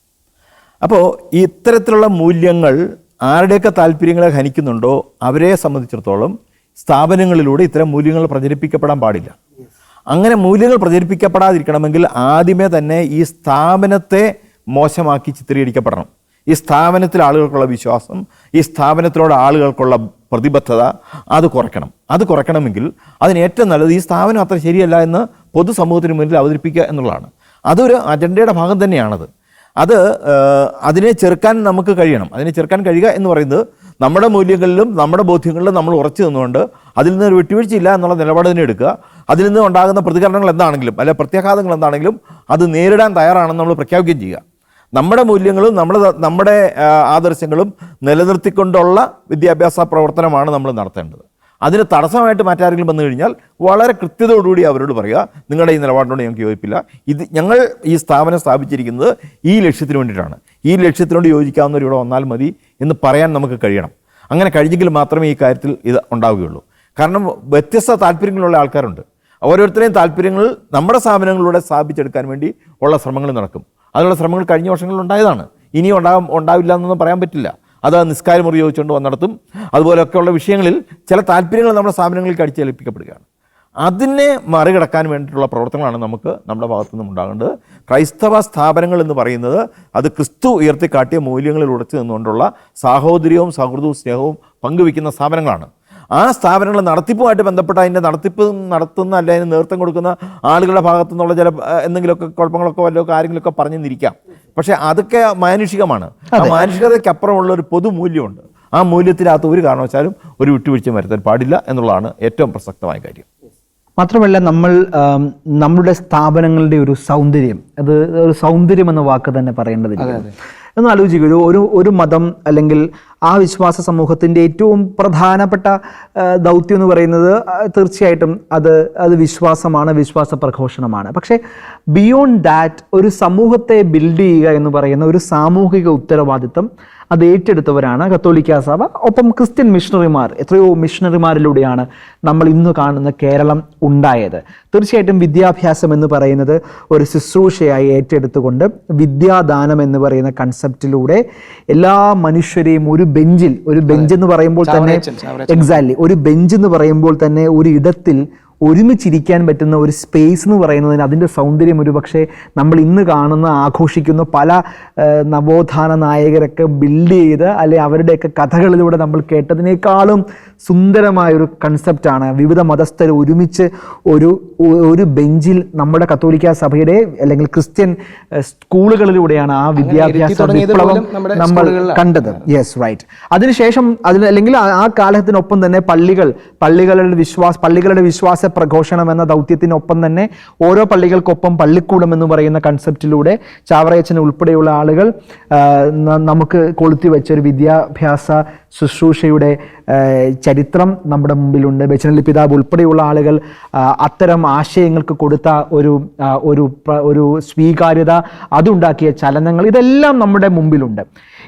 അപ്പോൾ ഇത്തരത്തിലുള്ള മൂല്യങ്ങൾ ആരുടെയൊക്കെ താല്പര്യങ്ങളെ ഹനിക്കുന്നുണ്ടോ? അവരെ സംബന്ധിച്ചിടത്തോളം സ്ഥാപനങ്ങളിലൂടെ ഇത്തരം മൂല്യങ്ങൾ പ്രചരിപ്പിക്കപ്പെടാൻ പാടില്ല. അങ്ങനെ മൂല്യങ്ങൾ പ്രചരിപ്പിക്കപ്പെടാതിരിക്കണമെങ്കിൽ ആദ്യമേ തന്നെ ഈ സ്ഥാപനത്തെ മോശമാക്കി ചിത്രീകരിക്കപ്പെടണം. ഈ സ്ഥാപനത്തിൽ ആളുകൾക്കുള്ള വിശ്വാസം ഈ സ്ഥാപനത്തിലൂടെ ആളുകൾക്കുള്ള പ്രതിബദ്ധത അത് കുറയ്ക്കണം. അത് കുറയ്ക്കണമെങ്കിൽ അതിന് ഏറ്റവും നല്ലത് ഈ സ്ഥാപനം അത്ര ശരിയല്ല എന്ന് പൊതുസമൂഹത്തിന് മുന്നിൽ അവതരിപ്പിക്കുക എന്നുള്ളതാണ്. അതൊരു അജണ്ടയുടെ ഭാഗം തന്നെയാണത്. അത് അതിനെ ചെറുക്കാൻ നമുക്ക് കഴിയണം. അതിനെ ചെറുക്കാൻ കഴിയുക എന്ന് പറയുന്നത് നമ്മുടെ മൂല്യങ്ങളിലും നമ്മുടെ ബോധ്യങ്ങളിലും നമ്മൾ ഉറച്ചു നിന്നുകൊണ്ട് അതിൽ നിന്ന് ഒരു വിട്ടുവീഴ്ചയില്ല എന്നുള്ള നിലപാട് തന്നെ എടുക്കുക. അതിൽ നിന്ന് ഉണ്ടാകുന്ന പ്രതികരണങ്ങൾ എന്താണെങ്കിലും അല്ലെ പ്രത്യാഘാതങ്ങൾ എന്താണെങ്കിലും അത് നേരിടാൻ തയ്യാറാണെന്ന് നമ്മൾ പ്രഖ്യാപിക്കുകയും ചെയ്യുക. നമ്മുടെ മൂല്യങ്ങളും നമ്മുടെ നമ്മുടെ ആദർശങ്ങളും നിലനിർത്തിക്കൊണ്ടുള്ള വിദ്യാഭ്യാസ പ്രവർത്തനമാണ് നമ്മൾ നടത്തേണ്ടത്. അതിന് തടസ്സമായിട്ട് മറ്റാരെങ്കിലും വന്നു കഴിഞ്ഞാൽ വളരെ കൃത്യതയോടുകൂടി അവരോട് പറയുക നിങ്ങളുടെ ഈ നിലപാടിനോട് ഞങ്ങൾക്ക് യോജിപ്പില്ല. ഇത് ഞങ്ങൾ ഈ സ്ഥാപനം സ്ഥാപിച്ചിരിക്കുന്നത് ഈ ലക്ഷ്യത്തിന് വേണ്ടിയിട്ടാണ്. ഈ ലക്ഷ്യത്തിനോട് യോജിക്കാവുന്നവർ ഇവിടെ വന്നാൽ മതി എന്ന് പറയാൻ നമുക്ക് കഴിയണം. അങ്ങനെ കഴിഞ്ഞെങ്കിൽ മാത്രമേ ഈ കാര്യത്തിൽ ഇത് ഉണ്ടാവുകയുള്ളൂ. കാരണം വ്യത്യസ്ത താല്പര്യങ്ങളുള്ള ആൾക്കാരുണ്ട്. ഓരോരുത്തരെയും താല്പര്യങ്ങൾ നമ്മുടെ സ്ഥാപനങ്ങളിലൂടെ സ്ഥാപിച്ചെടുക്കാൻ വേണ്ടി ഉള്ള ശ്രമങ്ങൾ നടക്കും. അതിനുള്ള ശ്രമങ്ങൾ കഴിഞ്ഞ വർഷങ്ങളിൽ ഉണ്ടായതാണ്. ഇനിയും ഉണ്ടാകും ഉണ്ടാവില്ല എന്നൊന്നും പറയാൻ പറ്റില്ല. അത് നിസ്കാരമുറി ചോദിച്ചുകൊണ്ട് വന്നിടത്തും. അതുപോലെയൊക്കെയുള്ള വിഷയങ്ങളിൽ ചില താല്പര്യങ്ങൾ നമ്മുടെ സ്ഥാപനങ്ങളിൽ അടിച്ചേൽപ്പിക്കപ്പെടുകയാണ്. അതിനെ മറികടക്കാൻ വേണ്ടിയിട്ടുള്ള പ്രവർത്തനങ്ങളാണ് നമുക്ക് നമ്മുടെ ഭാഗത്തു നിന്നും ഉണ്ടാകേണ്ടത്. ക്രൈസ്തവ സ്ഥാപനങ്ങൾ എന്ന് പറയുന്നത് അത് ക്രിസ്തു ഉയർത്തിക്കാട്ടിയ മൂല്യങ്ങളിൽ ഉടച്ചു നിന്നുകൊണ്ടുള്ള സാഹോദര്യവും സൗഹൃദവും സ്നേഹവും പങ്കുവയ്ക്കുന്ന സ്ഥാപനങ്ങളാണ്. ആ സ്ഥാപനങ്ങൾ നടത്തിപ്പുമായിട്ട് ബന്ധപ്പെട്ട അതിന്റെ നടത്തിപ്പ് നടത്തുന്ന അല്ലെങ്കിൽ നേതൃത്വം കൊടുക്കുന്ന ആളുകളുടെ ഭാഗത്തു നിന്നുള്ള ചില എന്തെങ്കിലുമൊക്കെ കുഴപ്പങ്ങളൊക്കെ വല്ലതോ കാര്യങ്ങളൊക്കെ പറഞ്ഞെന്നിരിക്കാം പക്ഷേ അതൊക്കെ മാനുഷികമാണ്. ആ മാനുഷികതയ്ക്കപ്പുറമുള്ള ഒരു പൊതുമൂല്യമുണ്ട് ആ മൂല്യത്തിനകത്ത് ഒരു കാരണവശാലും ഒരു വിട്ടുവീഴ്ച വരുത്താൻ പാടില്ല എന്നുള്ളതാണ് ഏറ്റവും പ്രസക്തമായ കാര്യം. മാത്രമല്ല നമ്മൾ നമ്മുടെ സ്ഥാപനങ്ങളുടെ ഒരു സൗന്ദര്യം. അത് ഒരു സൗന്ദര്യം എന്ന വാക്ക് തന്നെ പറയേണ്ടതില്ല. ഒന്ന് ആലോചിക്കുക. ഒരു ഒരു ഒരു മതം അല്ലെങ്കിൽ ആ വിശ്വാസ സമൂഹത്തിന്റെ ഏറ്റവും പ്രധാനപ്പെട്ട ദൗത്യം എന്ന് പറയുന്നത് തീർച്ചയായിട്ടും അത് അത് വിശ്വാസമാണ് വിശ്വാസ പ്രഘോഷണമാണ്. പക്ഷേ ബിയോണ്ട് ദാറ്റ് ഒരു സമൂഹത്തെ ബിൽഡ് ചെയ്യുക എന്ന് പറയുന്ന ഒരു സാമൂഹിക ഉത്തരവാദിത്തം അത് ഏറ്റെടുത്തവരാണ് കത്തോലിക്ക സഭ ഒപ്പം ക്രിസ്ത്യൻ മിഷണറിമാർ എത്രയോ മിഷണറിമാരിലൂടെയാണ് നമ്മൾ ഇന്ന് കാണുന്ന കേരളം ഉണ്ടായത് തീർച്ചയായിട്ടും വിദ്യാഭ്യാസം എന്ന് പറയുന്നത് ഒരു ശുശ്രൂഷയായി ഏറ്റെടുത്തുകൊണ്ട് വിദ്യാദാനം എന്ന് പറയുന്ന കൺസെപ്റ്റിലൂടെ എല്ലാ മനുഷ്യരെയും ഒരു ബെഞ്ചിൽ ഒരു ബെഞ്ച് എന്ന് പറയുമ്പോൾ തന്നെ. എക്സാക്ട്ലി ഒരു ബെഞ്ച് എന്ന് പറയുമ്പോൾ തന്നെ ഒരു ഇടത്തിൽ ഒരുമിച്ചിരിക്കാൻ പറ്റുന്ന ഒരു സ്പേസ് എന്ന് പറയുന്നതിന് അതിന്റെ സൗന്ദര്യം ഒരു പക്ഷേ നമ്മൾ ഇന്ന് കാണുന്ന ആഘോഷിക്കുന്ന പല നവോത്ഥാന നായകരൊക്കെ ബിൽഡ് ചെയ്ത് അല്ലെ അവരുടെയൊക്കെ കഥകളിലൂടെ നമ്മൾ കേട്ടതിനേക്കാളും സുന്ദരമായൊരു കൺസെപ്റ്റാണ് വിവിധ മതസ്ഥർ ഒരുമിച്ച് ഒരു ഒരു ബെഞ്ചിൽ നമ്മുടെ കത്തോലിക്ക സഭയുടെ അല്ലെങ്കിൽ ക്രിസ്ത്യൻ സ്കൂളുകളിലൂടെയാണ് ആ വിദ്യാഭ്യാസ വിപ്ലവം നമ്മൾ കണ്ടത്. യെസ് റൈറ്റ് അതിനുശേഷം അതിന് അല്ലെങ്കിൽ ആ കാലത്തിനൊപ്പം തന്നെ പള്ളികൾ പള്ളികളുടെ വിശ്വാസ പള്ളികളുടെ വിശ്വാസ പ്രഘോഷണം എന്ന ദൗത്യത്തിനൊപ്പം തന്നെ ഓരോ പള്ളികൾക്കൊപ്പം പള്ളിക്കൂടം എന്ന് പറയുന്ന കൺസെപ്റ്റിലൂടെ ചാവറയച്ചൻ ഉൾപ്പെടെയുള്ള ആളുകൾ നമുക്ക് കൊളുത്തി വെച്ച ഒരു വിദ്യാഭ്യാസ ശുശ്രൂഷയുടെ ചരിത്രം നമ്മുടെ മുമ്പിലുണ്ട്. ബച്ചനലി പിതാവ് ഉൾപ്പെടെയുള്ള ആളുകൾ അത്തരം ആശയങ്ങൾക്ക് കൊടുത്ത ഒരു ഒരു ഒരു സ്വീകാര്യത അതുണ്ടാക്കിയ ചലനങ്ങൾ ഇതെല്ലാം നമ്മുടെ മുമ്പിലുണ്ട്.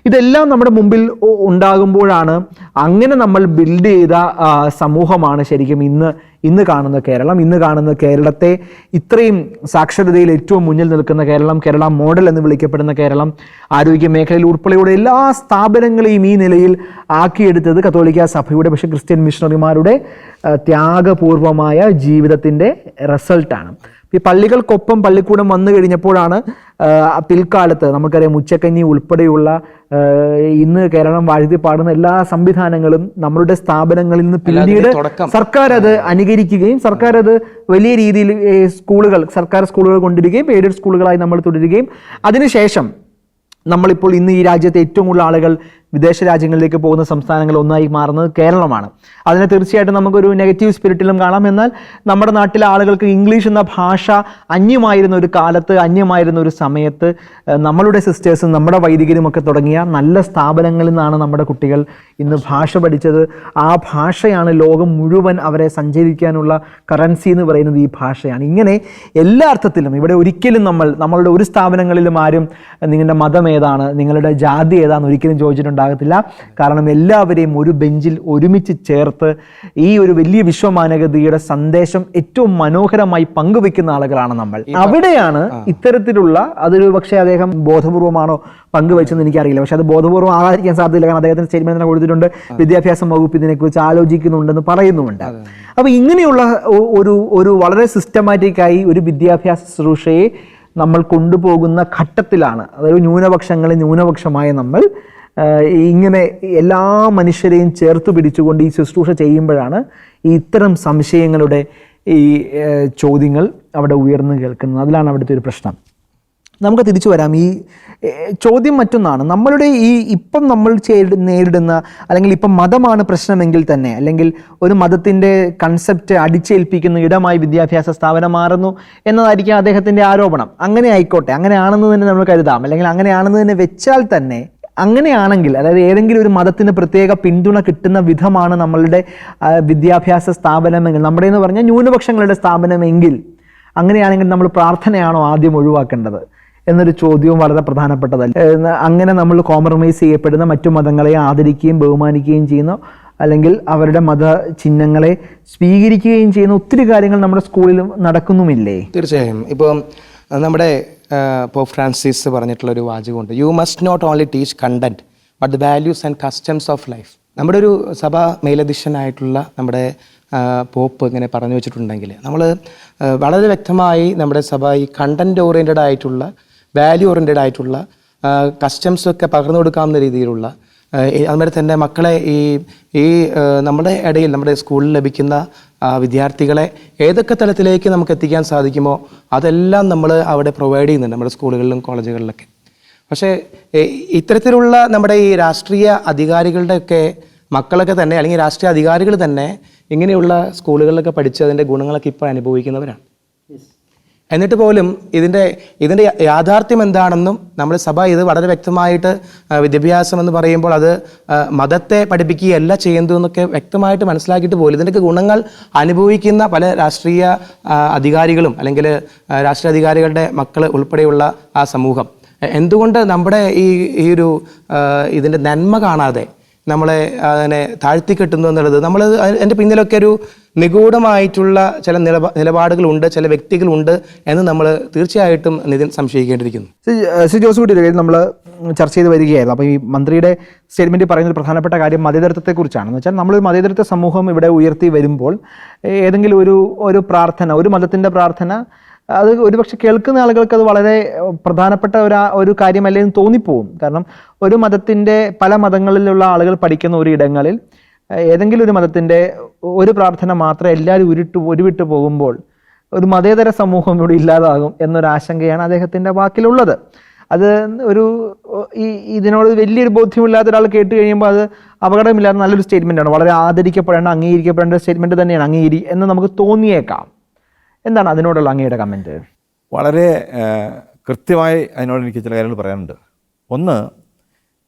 ഇതെല്ലാം നമ്മുടെ മുമ്പിൽ ഉണ്ടാകുമ്പോഴാണ് അങ്ങനെ നമ്മൾ ബിൽഡ് ചെയ്ത സമൂഹമാണ് ശരിക്കും ഇന്ന് ഇന്ന് കാണുന്ന കേരളം. ഇന്ന് കാണുന്ന കേരളത്തെ ഇത്രയും സാക്ഷരതയിൽ ഏറ്റവും മുന്നിൽ നിൽക്കുന്ന കേരളം കേരള മോഡൽ എന്ന് വിളിക്കപ്പെടുന്ന കേരളം ആരോഗ്യ മേഖലയിൽ ഉൾപ്പെടെയുള്ള എല്ലാ സ്ഥാപനങ്ങളെയും ഈ നിലയിൽ ആക്കിയെടുത്തത് കത്തോലിക്ക സഭയുടെ പക്ഷേ ക്രിസ്ത്യൻ മിഷണറിമാരുടെ ത്യാഗപൂർവമായ ജീവിതത്തിന്റെ റിസൾട്ടാണ് ഈ പള്ളികൾക്കൊപ്പം പള്ളിക്കൂടം വന്നു കഴിഞ്ഞപ്പോഴാണ് പിൽക്കാലത്ത് നമുക്കറിയാം ഉച്ചക്കഞ്ഞി ഉൾപ്പെടെയുള്ള ഇന്ന് കേരളം വാഴ്ത്തി പാടുന്ന എല്ലാ സംവിധാനങ്ങളും നമ്മളുടെ സ്ഥാപനങ്ങളിൽ നിന്ന് പിന്നീട് സർക്കാർ അത് അനുകരിക്കുകയും സർക്കാർ അത് വലിയ രീതിയിൽ സ്കൂളുകൾ സർക്കാർ സ്കൂളുകൾ കൊണ്ടിരിക്കുകയും എയ്ഡഡ് സ്കൂളുകളായി നമ്മൾ തുടരുകയും. അതിനുശേഷം നമ്മളിപ്പോൾ ഇന്ന് ഈ രാജ്യത്തെ ഏറ്റവും കൂടുതൽ ആളുകൾ വിദേശ രാജ്യങ്ങളിലേക്ക് പോകുന്ന സംസ്ഥാനങ്ങൾ ഒന്നായി മാറുന്നത് കേരളമാണ്. അതിനെ തീർച്ചയായിട്ടും നമുക്കൊരു നെഗറ്റീവ് സ്പിരിറ്റിലും കാണാം. എന്നാൽ നമ്മുടെ നാട്ടിലെ ആളുകൾക്ക് ഇംഗ്ലീഷ് എന്ന ഭാഷ അന്യമായിരുന്ന ഒരു കാലത്ത് അന്യമായിരുന്ന ഒരു സമയത്ത് നമ്മളുടെ സിസ്റ്റേഴ്സും നമ്മുടെ വൈദികരും ഒക്കെ തുടങ്ങിയ നല്ല സ്ഥാപനങ്ങളിൽ നിന്നാണ് നമ്മുടെ കുട്ടികൾ ഇന്ന് ഭാഷ പഠിച്ചത്. ആ ഭാഷയാണ് ലോകം മുഴുവൻ അവരെ സഞ്ചരിക്കാനുള്ള കറൻസി എന്ന് പറയുന്നത് ഈ ഭാഷയാണ്. ഇങ്ങനെ എല്ലാ അർത്ഥത്തിലും ഇവിടെ ഒരിക്കലും നമ്മൾ നമ്മളുടെ ഒരു സ്ഥാപനങ്ങളിലും ആരും നിങ്ങളുടെ മതം ഏതാണ് നിങ്ങളുടെ ജാതി ഏതാണെന്ന് ഒരിക്കലും ചോദിച്ചിട്ടുണ്ടാകത്തില്ല കാരണം എല്ലാവരെയും ഒരു ബെഞ്ചിൽ ഒരുമിച്ച് ചേർത്ത് ഈ ഒരു വലിയ വിശ്വമാനഗതിയുടെ സന്ദേശം ഏറ്റവും മനോഹരമായി പങ്കുവെക്കുന്ന ആളുകളാണ് നമ്മൾ. അവിടെയാണ് ഇത്തരത്തിലുള്ള അതൊരു പക്ഷേ അദ്ദേഹം ബോധപൂർവമാണോ പങ്കുവെച്ചെന്ന് എനിക്കറിയില്ല. പക്ഷെ അത് ബോധപൂർവം ആകാതിരിക്കാൻ സാധ്യതയില്ല. കാരണം അദ്ദേഹത്തിന് സ്റ്റേറ്റ്മെന്റ് തന്നെ കൊടുത്തിട്ടുണ്ട്. വിദ്യാഭ്യാസ വകുപ്പ് ഇതിനെക്കുറിച്ച് ആലോചിക്കുന്നുണ്ടെന്ന് പറയുന്നുമുണ്ട്. അപ്പൊ ഇങ്ങനെയുള്ള ഒരു ഒരു വളരെ സിസ്റ്റമാറ്റിക്കായി ഒരു വിദ്യാഭ്യാസ ശുശ്രൂഷയെ നമ്മൾ കൊണ്ടുപോകുന്ന ഘട്ടത്തിലാണ്. അതായത് ന്യൂനപക്ഷങ്ങളെ ന്യൂനപക്ഷമായ നമ്മൾ ഇങ്ങനെ എല്ലാ മനുഷ്യരെയും ചേർത്ത് പിടിച്ചുകൊണ്ട് ഈ ശുശ്രൂഷ ചെയ്യുമ്പോഴാണ് ഇത്തരം സംശയങ്ങളുടെ ഈ ചോദ്യങ്ങൾ അവിടെ ഉയർന്നു കേൾക്കുന്നത്. അതിലാണ് അവിടുത്തെ ഒരു പ്രശ്നം. നമുക്ക് തിരിച്ചു വരാം. ഈ ചോദ്യം മറ്റൊന്നാണ്. നമ്മളുടെ ഈ ഇപ്പം നമ്മൾ നേരിടുന്ന അല്ലെങ്കിൽ ഇപ്പം മതമാണ് പ്രശ്നമെങ്കിൽ തന്നെ അല്ലെങ്കിൽ ഒരു മതത്തിന്റെ കൺസെപ്റ്റ് അടിച്ചേൽപ്പിക്കുന്ന ഇടമായി വിദ്യാഭ്യാസ സ്ഥാപനം മാറുന്നു എന്നതായിരിക്കും അദ്ദേഹത്തിന്റെ ആരോപണം. അങ്ങനെ ആയിക്കോട്ടെ. അങ്ങനെയാണെന്ന് തന്നെ നമ്മൾ കരുതാം. അല്ലെങ്കിൽ അങ്ങനെയാണെന്ന് തന്നെ വെച്ചാൽ തന്നെ അങ്ങനെയാണെങ്കിൽ അതായത് ഏതെങ്കിലും ഒരു മതത്തിന് പ്രത്യേക പിന്തുണ കിട്ടുന്ന വിധമാണ് നമ്മളുടെ വിദ്യാഭ്യാസ സ്ഥാപനമെങ്കിൽ നമ്മുടെ എന്ന് പറഞ്ഞാൽ ന്യൂനപക്ഷങ്ങളുടെ സ്ഥാപനമെങ്കിൽ അങ്ങനെയാണെങ്കിൽ നമ്മൾ പ്രാർത്ഥനയാണോ ആദ്യം ഒഴിവാക്കേണ്ടത്? എന്നൊരു ചോദ്യവും വളരെ പ്രധാനപ്പെട്ടതല്ല. അങ്ങനെ നമ്മൾ കോംപ്രമൈസ് ചെയ്യപ്പെടുന്ന മറ്റു മതങ്ങളെ ആദരിക്കുകയും ബഹുമാനിക്കുകയും ചെയ്യുന്ന അല്ലെങ്കിൽ അവരുടെ മത ചിഹ്നങ്ങളെ സ്വീകരിക്കുകയും ചെയ്യുന്ന ഒത്തിരി കാര്യങ്ങൾ നമ്മുടെ സ്കൂളിലും നടക്കുന്നുമില്ലേ? തീർച്ചയായും. ഇപ്പം നമ്മുടെ പോപ്പ് ഫ്രാൻസിസ് പറഞ്ഞിട്ടുള്ള ഒരു വാചകമുണ്ട്. You must not only teach content but the values and customs of life നമ്മുടെ ഒരു സഭ മേലധ്യക്ഷനായിട്ടുള്ള നമ്മുടെ പോപ്പ് ഇങ്ങനെ പറഞ്ഞു വെച്ചിട്ടുണ്ടെങ്കിൽ നമ്മൾ വളരെ വ്യക്തമായി നമ്മുടെ സഭ ഈ കണ്ടന്റ് ഓറിയന്റഡ് ആയിട്ടുള്ള വാല്യൂ ഓറിയന്റഡ് ആയിട്ടുള്ള കസ്റ്റംസ് ഒക്കെ പകർന്നു കൊടുക്കാവുന്ന രീതിയിലുള്ള അതുപോലെ തന്നെ മക്കളെ ഈ ഈ നമ്മുടെ ഇടയിൽ നമ്മുടെ സ്കൂളിൽ ലഭിക്കുന്ന വിദ്യാർത്ഥികളെ ഏതൊക്കെ തലത്തിലേക്ക് നമുക്ക് എത്തിക്കാൻ സാധിക്കുമോ അതെല്ലാം നമ്മൾ അവിടെ പ്രൊവൈഡ് ചെയ്യുന്നുണ്ട് നമ്മുടെ സ്കൂളുകളിലും കോളേജുകളിലൊക്കെ. പക്ഷേ ഇത്തരത്തിലുള്ള നമ്മുടെ ഈ രാഷ്ട്രീയ അധികാരികളുടെയൊക്കെ മക്കളൊക്കെ തന്നെ അല്ലെങ്കിൽ രാഷ്ട്രീയ അധികാരികൾ തന്നെ ഇങ്ങനെയുള്ള സ്കൂളുകളിലൊക്കെ പഠിച്ച് അതിന്റെ ഗുണങ്ങളൊക്കെ ഇപ്പോൾ അനുഭവിക്കുന്നവരാണ്. എന്നിട്ട് പോലും ഇതിന്റെ ഇതിന്റെ യാഥാർത്ഥ്യം എന്താണെന്നും നമ്മുടെ സഭ ഇത് വളരെ വ്യക്തമായിട്ട് വിദ്യാഭ്യാസം എന്ന് പറയുമ്പോൾ അത് മതത്തെ പഠിപ്പിക്കുകയല്ല ചെയ്യുന്നത് എന്നൊക്കെ വ്യക്തമായിട്ട് മനസ്സിലാക്കിയിട്ട് പോലും ഇതിന്റെയൊക്കെ ഗുണങ്ങൾ അനുഭവിക്കുന്ന പല രാഷ്ട്രീയ അധികാരികളും അല്ലെങ്കിൽ രാഷ്ട്രീയ അധികാരികളുടെ മക്കൾ ഉൾപ്പെടെയുള്ള ആ സമൂഹം. എന്തുകൊണ്ട് നമ്മുടെ ഈ ഈ ഒരു ഇതിന്റെ നന്മ കാണാതെ നമ്മളെ അതിനെ താഴ്ത്തിക്കെട്ടുന്നു എന്നുള്ളത് നമ്മൾ എന്റെ പിന്നിലൊക്കെ ഒരു നിഗൂഢമായിട്ടുള്ള ചില നിലപാ നിലപാടുകളുണ്ട് ചില വ്യക്തികളുണ്ട് എന്ന് നമ്മൾ തീർച്ചയായിട്ടും നിതിൻ സംശയിക്കേണ്ടിയിരിക്കുന്നു. ശ്രീ- ജോസ് കുട്ടി നമ്മൾ ചർച്ച ചെയ്ത് വരികയായിരുന്നു. അപ്പോൾ ഈ മന്ത്രിയുടെ സ്റ്റേറ്റ്മെന്റ് പറയുന്ന ഒരു പ്രധാനപ്പെട്ട കാര്യം മതേതരത്വത്തെക്കുറിച്ചാണ്. എന്ന് വെച്ചാൽ നമ്മളൊരു മതേതരത്വ സമൂഹം ഇവിടെ ഉയർത്തി വരുമ്പോൾ ഏതെങ്കിലും ഒരു ഒരു പ്രാർത്ഥന ഒരു മതത്തിന്റെ പ്രാർത്ഥന അത് ഒരുപക്ഷെ കേൾക്കുന്ന ആളുകൾക്ക് അത് വളരെ പ്രധാനപ്പെട്ട ഒരു ഒരു കാര്യമല്ലേ എന്ന് തോന്നിപ്പോവും. കാരണം ഒരു മതത്തിന്റെ പല മതങ്ങളിലുള്ള ആളുകൾ പഠിക്കുന്ന ഒരു ഇടങ്ങളിൽ ഏതെങ്കിലും ഒരു മതത്തിന്റെ ഒരു പ്രാർത്ഥന മാത്രം എല്ലാവരും ഉരുട്ട് ഉരുവിട്ട് പോകുമ്പോൾ ഒരു മതേതര സമൂഹം ഇവിടെ ഇല്ലാതാകും എന്നൊരു ആശങ്കയാണ് അദ്ദേഹത്തിന്റെ വാക്കിലുള്ളത്. അത് ഒരു ഈ ഇതിനോട് വലിയൊരു ബോധ്യമില്ലാത്ത ഒരാൾ കേട്ട് കഴിയുമ്പോൾ അത് അപകടമില്ലാത്ത നല്ലൊരു സ്റ്റേറ്റ്മെന്റ് ആണ് വളരെ ആദരിക്കപ്പെടേണ്ട അംഗീകരിക്കപ്പെടേണ്ട സ്റ്റേറ്റ്മെന്റ് തന്നെയാണ് അംഗീകരി എന്ന് നമുക്ക് തോന്നിയേക്കാം. എന്താണ് അതിനോടുള്ള അങ്ങയുടെ കമന്റ് വളരെ കൃത്യമായി അതിനോട് എനിക്ക് ചില കാര്യങ്ങൾ പറയാനുണ്ട്. ഒന്ന്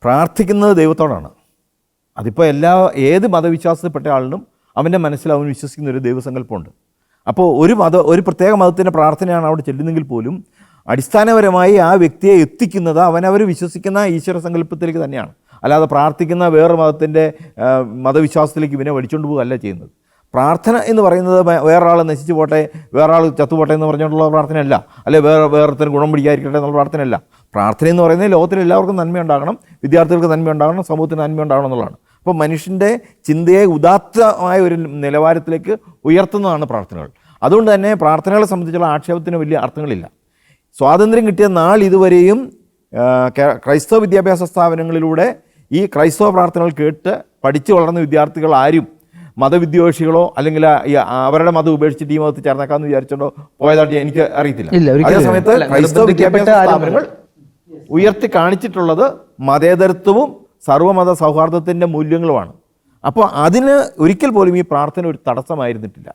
പ്രാർത്ഥിക്കുന്നത് ദൈവത്തോടാണ്. അതിപ്പോൾ എല്ലാ ഏത് മതവിശ്വാസത്തിൽപ്പെട്ട ആളിനും അവന്റെ മനസ്സിൽ അവൻ വിശ്വസിക്കുന്ന ഒരു ദൈവസങ്കല്പമുണ്ട്. അപ്പോൾ ഒരു മത ഒരു പ്രത്യേക മതത്തിന്റെ പ്രാർത്ഥനയാണ് അവിടെ ചെല്ലുന്നെങ്കിൽ പോലും അടിസ്ഥാനപരമായി ആ വ്യക്തിയെ എത്തിക്കുന്നത് അവനവർ വിശ്വസിക്കുന്ന ഈശ്വര സങ്കല്പത്തിലേക്ക് തന്നെയാണ്. അല്ലാതെ പ്രാർത്ഥിക്കുന്ന വേറെ മതത്തിന്റെ മതവിശ്വാസത്തിലേക്ക് ഇവനെ വലിച്ചുകൊണ്ട് പോകുകയല്ല ചെയ്യുന്നത്. പ്രാർത്ഥന എന്ന് പറയുന്നത് വേറൊരാൾ നശിച്ചു പോട്ടെ വേറൊരാൾ ചത്തുപോട്ടെ എന്ന് പറഞ്ഞുകൊണ്ടുള്ള പ്രാർത്ഥനയല്ല. അല്ലെ വേറെ വേറൊരുത്തിന് ഗുണം പിടിക്കാതിരിക്കട്ടെ എന്നുള്ള പ്രാർത്ഥനയല്ല. പ്രാർത്ഥന എന്ന് പറയുന്നത് ലോകത്തിൽ എല്ലാവർക്കും നന്മയുണ്ടാകണം വിദ്യാർത്ഥികൾക്ക് നന്മയുണ്ടാകണം സമൂഹത്തിന് നന്മയുണ്ടാകണം എന്നുള്ളതാണ്. അപ്പോൾ മനുഷ്യന്റെ ചിന്തയെ ഉദാത്തമായ ഒരു നിലവാരത്തിലേക്ക് ഉയർത്തുന്നതാണ് പ്രാർത്ഥനകൾ. അതുകൊണ്ട് തന്നെ പ്രാർത്ഥനകളെ സംബന്ധിച്ചുള്ള ആക്ഷേപത്തിന് വലിയ അർത്ഥങ്ങളില്ല. സ്വാതന്ത്ര്യം കിട്ടിയ നാൾ ഇതുവരെയും ക്രൈസ്തവ വിദ്യാഭ്യാസ സ്ഥാപനങ്ങളിലൂടെ ഈ ക്രൈസ്തവ പ്രാർത്ഥനകൾ കേട്ട് പഠിച്ചു വളർന്ന വിദ്യാർത്ഥികൾ ആരും മതവിദ്വേഷികളോ അല്ലെങ്കിൽ അവരുടെ മതം ഉപേക്ഷിച്ചിട്ട് ഈ മതത്തിൽ ചേർന്നേക്കാന്ന് വിചാരിച്ചോണ്ടോ പോയതായിട്ട് എനിക്ക് അറിയത്തില്ല. ഇല്ല, ഒരിക്കലും അതേ സമയത്ത് ക്രൈസ്തവ വിദ്യാഭ്യാസ സ്ഥാപനങ്ങൾ ഉയർത്തി കാണിച്ചിട്ടുള്ളത് മതേതരത്വവും സർവമത സൗഹാർദ്ദത്തിന്റെ മൂല്യങ്ങളുമാണ്. അപ്പോൾ അതിന് ഒരിക്കൽ പോലും ഈ പ്രാർത്ഥന ഒരു തടസ്സമായിരുന്നിട്ടില്ല.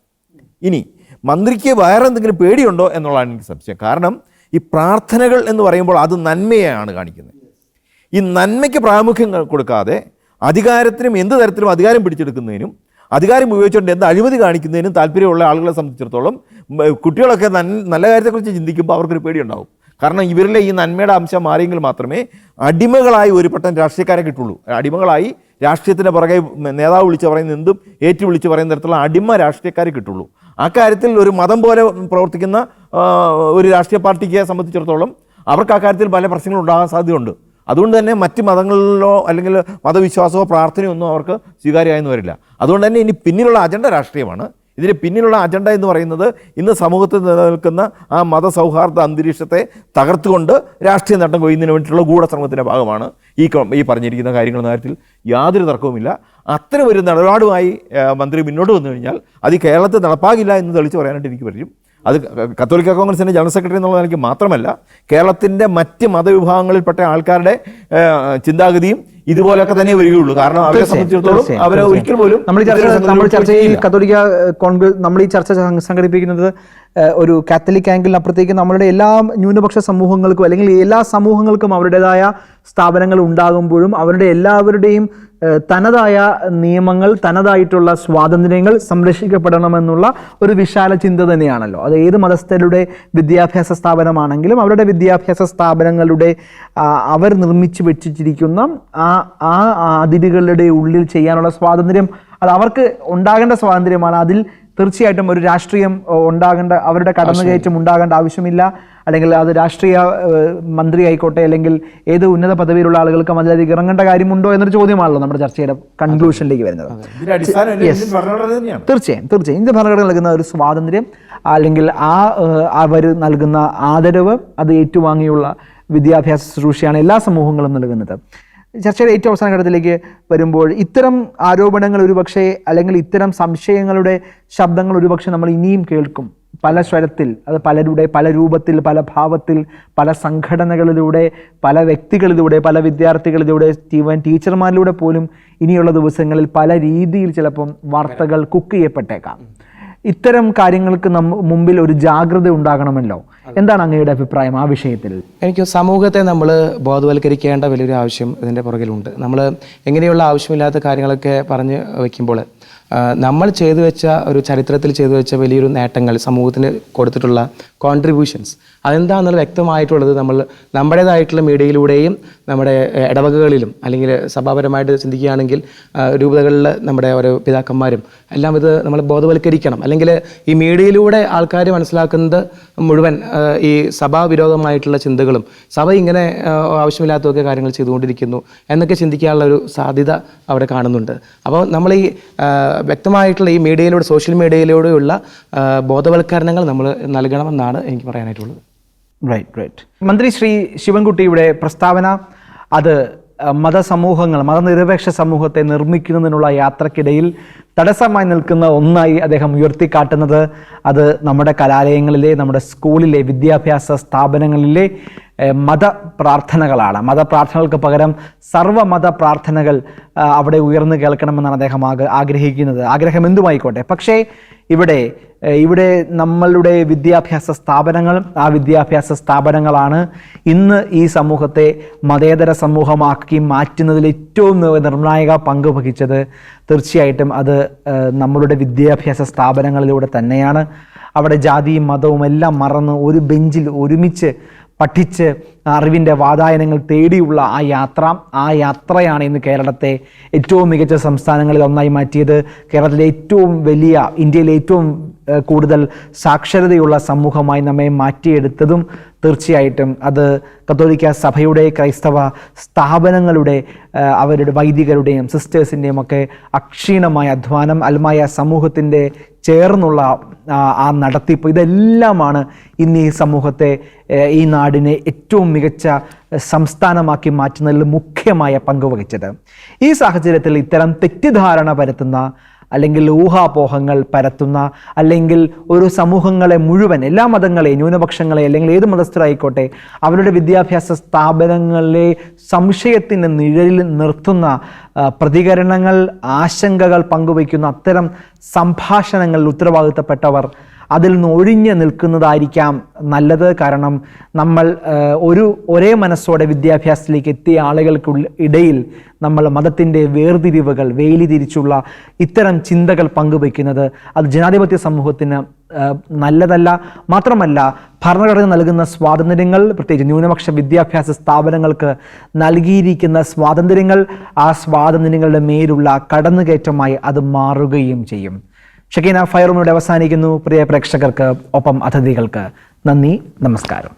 ഇനി മന്ത്രിക്ക് വേറെ എന്തെങ്കിലും പേടിയുണ്ടോ എന്നുള്ളതാണ് എനിക്ക് സംശയം. കാരണം ഈ പ്രാർത്ഥനകൾ എന്ന് പറയുമ്പോൾ അത് നന്മയാണ് കാണിക്കുന്നത്. ഈ നന്മയ്ക്ക് പ്രാമുഖ്യം കൊടുക്കാതെ അധികാരത്തിനും എന്ത് തരത്തിലും അധികാരം പിടിച്ചെടുക്കുന്നതിനും അധികാരം ഉപയോഗിച്ചുകൊണ്ട് എന്ത് അഴിമതി കാണിക്കുന്നതിനും താല്പര്യമുള്ള ആളുകളെ സംബന്ധിച്ചിടത്തോളം കുട്ടികളൊക്കെ നല്ല കാര്യത്തെക്കുറിച്ച് ചിന്തിക്കുമ്പോൾ അവർക്കൊരു പേടിയുണ്ടാവും. കാരണം ഇവരിലെ ഈ നന്മയുടെ അംശം മാറിയെങ്കിൽ മാത്രമേ അടിമകളായി ഒരു പട്ടം രാഷ്ട്രീയക്കാരെ കിട്ടുള്ളൂ. അടിമകളായി രാഷ്ട്രീയത്തിന്റെ പുറകെ നേതാവ് വിളിച്ച് പറയുന്ന എന്തും ഏറ്റു വിളിച്ച് പറയുന്ന തരത്തിലുള്ള അടിമ രാഷ്ട്രീയക്കാരെ കിട്ടുള്ളൂ. ആ കാര്യത്തിൽ ഒരു മതം പോലെ പ്രവർത്തിക്കുന്ന ഒരു രാഷ്ട്രീയ പാർട്ടിക്ക് സംബന്ധിച്ചിടത്തോളം അവർക്ക് ആ കാര്യത്തിൽ പല പ്രശ്നങ്ങളുണ്ടാകാൻ സാധ്യതയുണ്ട്. അതുകൊണ്ട് തന്നെ മറ്റ് മതങ്ങളിലോ അല്ലെങ്കിൽ മതവിശ്വാസമോ പ്രാർത്ഥനയോ ഒന്നും അവർക്ക് സ്വീകാര്യമായെന്ന് വരില്ല. അതുകൊണ്ട് തന്നെ ഇനി പിന്നിലുള്ള അജണ്ട രാഷ്ട്രീയമാണ്. ഇതിന് പിന്നിലുള്ള അജണ്ട എന്ന് പറയുന്നത് ഇന്ന് സമൂഹത്തിൽ നിലനിൽക്കുന്ന ആ മതസൗഹാർദ്ദ അന്തരീക്ഷത്തെ തകർത്തുകൊണ്ട് രാഷ്ട്രീയ നേട്ടം കൊയ്യുന്നതിന് വേണ്ടിയിട്ടുള്ള ഗൂഢശ്രമത്തിന്റെ ഭാഗമാണ് ഈ ഈ പറഞ്ഞിരിക്കുന്ന കാര്യങ്ങളുടെ കാര്യത്തിൽ യാതൊരു തർക്കവുമില്ല. അത്തരം ഒരു നിലപാടുമായി മന്ത്രി മുന്നോട്ട് വന്നു കഴിഞ്ഞാൽ അത് കേരളത്തിൽ നടപ്പാകില്ല എന്ന് തെളിച്ച് പറയാനായിട്ട് എനിക്ക് പറ്റും അത് കത്തോലിക്ക കോൺഗ്രസിന്റെ ജനറൽ സെക്രട്ടറി എന്നുള്ള നിലയ്ക്ക് മാത്രമല്ല കേരളത്തിന്റെ മറ്റ് മതവിഭാഗങ്ങളിൽപ്പെട്ട ആൾക്കാരുടെ ചിന്താഗതിയും ഇതുപോലൊക്കെ തന്നെ വരികയുള്ളൂ കാരണം അവരെ സംബന്ധിച്ചിടത്തോളം അവരെ. ഒരിക്കൽ പോലും നമ്മൾ ചർച്ച നമ്മൾ ചർച്ച ഈ കത്തോലിക്ക കോൺഗ്രസ് നമ്മൾ ഈ ചർച്ച സംഘ- സംഘടിപ്പിക്കുന്നത് ഒരു കാത്തലിക് ആംഗിളിനപ്പുറത്തേക്ക് നമ്മളുടെ എല്ലാ ന്യൂനപക്ഷ സമൂഹങ്ങൾക്കും അല്ലെങ്കിൽ എല്ലാ സമൂഹങ്ങൾക്കും അവരുടേതായ സ്ഥാപനങ്ങൾ ഉണ്ടാകുമ്പോഴും അവരുടെ എല്ലാവരുടെയും തനതായ നിയമങ്ങൾ തനതായിട്ടുള്ള സ്വാതന്ത്ര്യങ്ങൾ സംരക്ഷിക്കപ്പെടണമെന്നുള്ള ഒരു വിശാല ചിന്ത തന്നെയാണല്ലോ. അത് ഏത് മതസ്ഥരുടെ വിദ്യാഭ്യാസ സ്ഥാപനമാണെങ്കിലും അവരുടെ വിദ്യാഭ്യാസ സ്ഥാപനങ്ങളുടെ അവർ നിർമ്മിച്ചു വെച്ചിരിക്കുന്ന ആ ആ അതിരുകളുടെ ഉള്ളിൽ ചെയ്യാനുള്ള സ്വാതന്ത്ര്യം അത് അവർക്ക് ഉണ്ടാകേണ്ട സ്വാതന്ത്ര്യമാണ്. അതിൽ തീർച്ചയായിട്ടും ഒരു രാഷ്ട്രീയം ഉണ്ടാകേണ്ട അവരുടെ കടന്നുകയറ്റം ഉണ്ടാകേണ്ട ആവശ്യമില്ല. അല്ലെങ്കിൽ അത് രാഷ്ട്രീയ മന്ത്രി ആയിക്കോട്ടെ അല്ലെങ്കിൽ ഏത് ഉന്നത പദവിയിലുള്ള ആളുകൾക്കും അതിലേക്ക് ഇറങ്ങേണ്ട കാര്യമുണ്ടോ എന്നൊരു ചോദ്യമാണല്ലോ നമ്മുടെ ചർച്ചയുടെ കൺക്ലൂഷനിലേക്ക് വരുന്നത്. തീർച്ചയായും തീർച്ചയായും. ഇന്ത്യ ഭരണഘടന നൽകുന്ന ഒരു സ്വാതന്ത്ര്യം അല്ലെങ്കിൽ ആ അവർ നൽകുന്ന ആദരവ് അത് ഏറ്റുവാങ്ങിയുള്ള വിദ്യാഭ്യാസ ശുശ്രൂഷയാണ് എല്ലാ സമൂഹങ്ങളും നൽകുന്നത്. ചർച്ചയുടെ ഏറ്റവും അവസാന ഘട്ടത്തിലേക്ക് വരുമ്പോൾ ഇത്തരം ആരോപണങ്ങൾ ഒരുപക്ഷെ അല്ലെങ്കിൽ ഇത്തരം സംശയങ്ങളുടെ ശബ്ദങ്ങൾ ഒരുപക്ഷെ നമ്മൾ ഇനിയും കേൾക്കും. പല സ്വരത്തിൽ അത് പലരുടെ പല രൂപത്തിൽ പല ഭാവത്തിൽ പല സംഘടനകളിലൂടെ പല വ്യക്തികളിലൂടെ പല വിദ്യാർത്ഥികളിലൂടെ ടീച്ചർമാരിലൂടെ പോലും ഇനിയുള്ള ദിവസങ്ങളിൽ പല രീതിയിൽ ചിലപ്പം വാർത്തകൾ കുക്ക് ചെയ്യപ്പെട്ടേക്കാം. ഇത്തരം കാര്യങ്ങൾക്ക് മുമ്പിൽ ഒരു ജാഗ്രത ഉണ്ടാകണമല്ലോ. എന്താണ് അങ്ങയുടെ അഭിപ്രായം ആ വിഷയത്തിൽ? എനിക്ക് സമൂഹത്തെ നമ്മൾ ബോധവൽക്കരിക്കേണ്ട വലിയൊരു ആവശ്യം ഇതിന്റെ പുറകിലുണ്ട്. നമ്മൾ എങ്ങനെയുള്ള ആവശ്യമില്ലാത്ത കാര്യങ്ങളൊക്കെ പറഞ്ഞ് വയ്ക്കുമ്പോൾ നമ്മൾ ചെയ്തു വെച്ച ഒരു ചരിത്രത്തിൽ ചെയ്തു വെച്ച വലിയൊരു നേട്ടങ്ങൾ സമൂഹത്തിന് കൊടുത്തിട്ടുള്ള കോൺട്രിബ്യൂഷൻസ് അതെന്താണെന്നുള്ള വ്യക്തമായിട്ടുള്ളത് നമ്മൾ നമ്മുടേതായിട്ടുള്ള മീഡിയയിലൂടെയും നമ്മുടെ ഇടവകകളിലും അല്ലെങ്കിൽ സഭാപരമായിട്ട് ചിന്തിക്കുകയാണെങ്കിൽ രൂപതകളിൽ നമ്മുടെ ഓരോ പിതാക്കന്മാരും എല്ലാം ഇത് നമ്മൾ ബോധവൽക്കരിക്കണം. അല്ലെങ്കിൽ ഈ മീഡിയയിലൂടെ ആൾക്കാർ മനസ്സിലാക്കുന്നത് മുഴുവൻ ഈ സഭാവിരോധമായിട്ടുള്ള ചിന്തകളും സഭ ഇങ്ങനെ ആവശ്യമില്ലാത്തതൊക്കെ കാര്യങ്ങൾ ചെയ്തുകൊണ്ടിരിക്കുന്നു എന്നൊക്കെ ചിന്തിക്കാനുള്ള ഒരു സാധ്യത അവിടെ കാണുന്നുണ്ട്. അപ്പോൾ നമ്മൾ ഈ വ്യക്തമായിട്ടുള്ള ഈ മീഡിയയിലൂടെ സോഷ്യൽ മീഡിയയിലൂടെയുള്ള ബോധവൽക്കരണങ്ങൾ നമ്മൾ നൽകണമെന്നാണ് എനിക്ക് പറയാനായിട്ടുള്ളത്. റൈറ്റ് റൈറ്റ് മന്ത്രി ശ്രീ ശിവൻകുട്ടിയുടെ പ്രസ്താവന അത് മതസമൂഹങ്ങൾ മതനിരപേക്ഷ സമൂഹത്തെ നിർമ്മിക്കുന്നതിനുള്ള യാത്രക്കിടയിൽ തടസ്സമായി നിൽക്കുന്ന ഒന്നായി അദ്ദേഹം ഉയർത്തിക്കാട്ടുന്നത് അത് നമ്മുടെ കലാലയങ്ങളിലെ നമ്മുടെ സ്കൂളിലെ വിദ്യാഭ്യാസ സ്ഥാപനങ്ങളിലെ മത പ്രാർത്ഥനകളാണ്. മത മതപ്രാർത്ഥനകൾക്ക് പകരം സർവമത പ്രാർത്ഥനകൾ അവിടെ ഉയർന്നു കേൾക്കണമെന്നാണ് അദ്ദേഹം ആഗ് ആഗ്രഹിക്കുന്നത്. ആഗ്രഹം എന്തുമായിക്കോട്ടെ? പക്ഷേ ഇവിടെ ഇവിടെ നമ്മളുടെ വിദ്യാഭ്യാസ സ്ഥാപനങ്ങൾ ആ വിദ്യാഭ്യാസ സ്ഥാപനങ്ങളാണ് ഇന്ന് ഈ സമൂഹത്തെ മതേതര സമൂഹമാക്കി മാറ്റുന്നതിൽ ഏറ്റവും നിർണായക പങ്ക് വഹിച്ചത് തീർച്ചയായിട്ടും അത് നമ്മളുടെ വിദ്യാഭ്യാസ സ്ഥാപനങ്ങളിലൂടെ തന്നെയാണ്. അവിടെ ജാതിയും മതവും എല്ലാം മറന്ന് ഒരു ബെഞ്ചിൽ ഒരുമിച്ച് പഠിച്ച് അറിവിന്റെ വാതായനങ്ങൾ തേടിയുള്ള ആ യാത്ര ആ യാത്രയാണ് ഇന്ന് കേരളത്തെ ഏറ്റവും മികച്ച സംസ്ഥാനങ്ങളിൽ ഒന്നായി മാറ്റിയത്. കേരളത്തിലെ ഏറ്റവും വലിയ ഇന്ത്യയിലെ ഏറ്റവും കൂടുതൽ സാക്ഷരതയുള്ള സമൂഹമായി നമ്മെ മാറ്റിയെടുത്തതും തീർച്ചയായിട്ടും അത് കത്തോലിക്ക സഭയുടെ ക്രൈസ്തവ സ്ഥാപനങ്ങളുടെ അവരുടെ വൈദികരുടെയും സിസ്റ്റേഴ്സിന്റെയും ഒക്കെ അക്ഷീണമായ അധ്വാനം അൽമായ സമൂഹത്തിന്റെ ചേർന്നുള്ള ആ, നടത്തിപ്പ് ഇതെല്ലാമാണ് ഇന്ന് ഈ സമൂഹത്തെ ഈ നാടിനെ ഏറ്റവും മികച്ച സംസ്ഥാനമാക്കി മാറ്റുന്നതിൽ മുഖ്യമായ പങ്ക് വഹിച്ചത്. ഈ സാഹചര്യത്തിൽ ഇത്തരം തെറ്റിദ്ധാരണ പരത്തുന്ന അല്ലെങ്കിൽ ഊഹാപോഹങ്ങൾ പരത്തുന്ന അല്ലെങ്കിൽ ഒരു സമൂഹങ്ങളെ മുഴുവൻ എല്ലാ മതങ്ങളെയും ന്യൂനപക്ഷങ്ങളെ അല്ലെങ്കിൽ ഏത് മതസ്ഥരായിക്കോട്ടെ അവരുടെ വിദ്യാഭ്യാസ സ്ഥാപനങ്ങളിലെ സംശയത്തിന്റെ നിഴലിൽ നിർത്തുന്ന പ്രതികരണങ്ങൾ ആശങ്കകൾ പങ്കുവയ്ക്കുന്ന അത്തരം സംഭാഷണങ്ങളിൽ ഉത്തരവാദിത്തപ്പെട്ടവർ അതിൽ നിന്ന് ഒഴിഞ്ഞു നിൽക്കുന്നതായിരിക്കാം നല്ലത്. കാരണം നമ്മൾ ഒരു ഒരേ മനസ്സോടെ വിദ്യാഭ്യാസത്തിലേക്ക് എത്തിയ ആളുകൾക്കുള്ള ഇടയിൽ നമ്മൾ മതത്തിന്റെ വേർതിരിവുകൾ വേലി തിരിച്ചുള്ള ഇത്തരം ചിന്തകൾ പങ്കുവയ്ക്കുന്നത് അത് ജനാധിപത്യ സമൂഹത്തിന് നല്ലതല്ല. മാത്രമല്ല ഭരണഘടന നൽകുന്ന സ്വാതന്ത്ര്യങ്ങൾ പ്രത്യേകിച്ച് ന്യൂനപക്ഷ വിദ്യാഭ്യാസ സ്ഥാപനങ്ങൾക്ക് നൽകിയിരിക്കുന്ന സ്വാതന്ത്ര്യങ്ങൾ ആ സ്വാതന്ത്ര്യങ്ങളുടെ മേലുള്ള കടന്നുകയറ്റമായി അത് മാറുകയും ചെയ്യും. ഷക്കീന ഫയറുമിവിടെ അവസാനിക്കുന്നു. പ്രിയ പ്രേക്ഷകർക്ക് ഒപ്പം അതിഥികൾക്ക് നന്ദി നമസ്കാരം.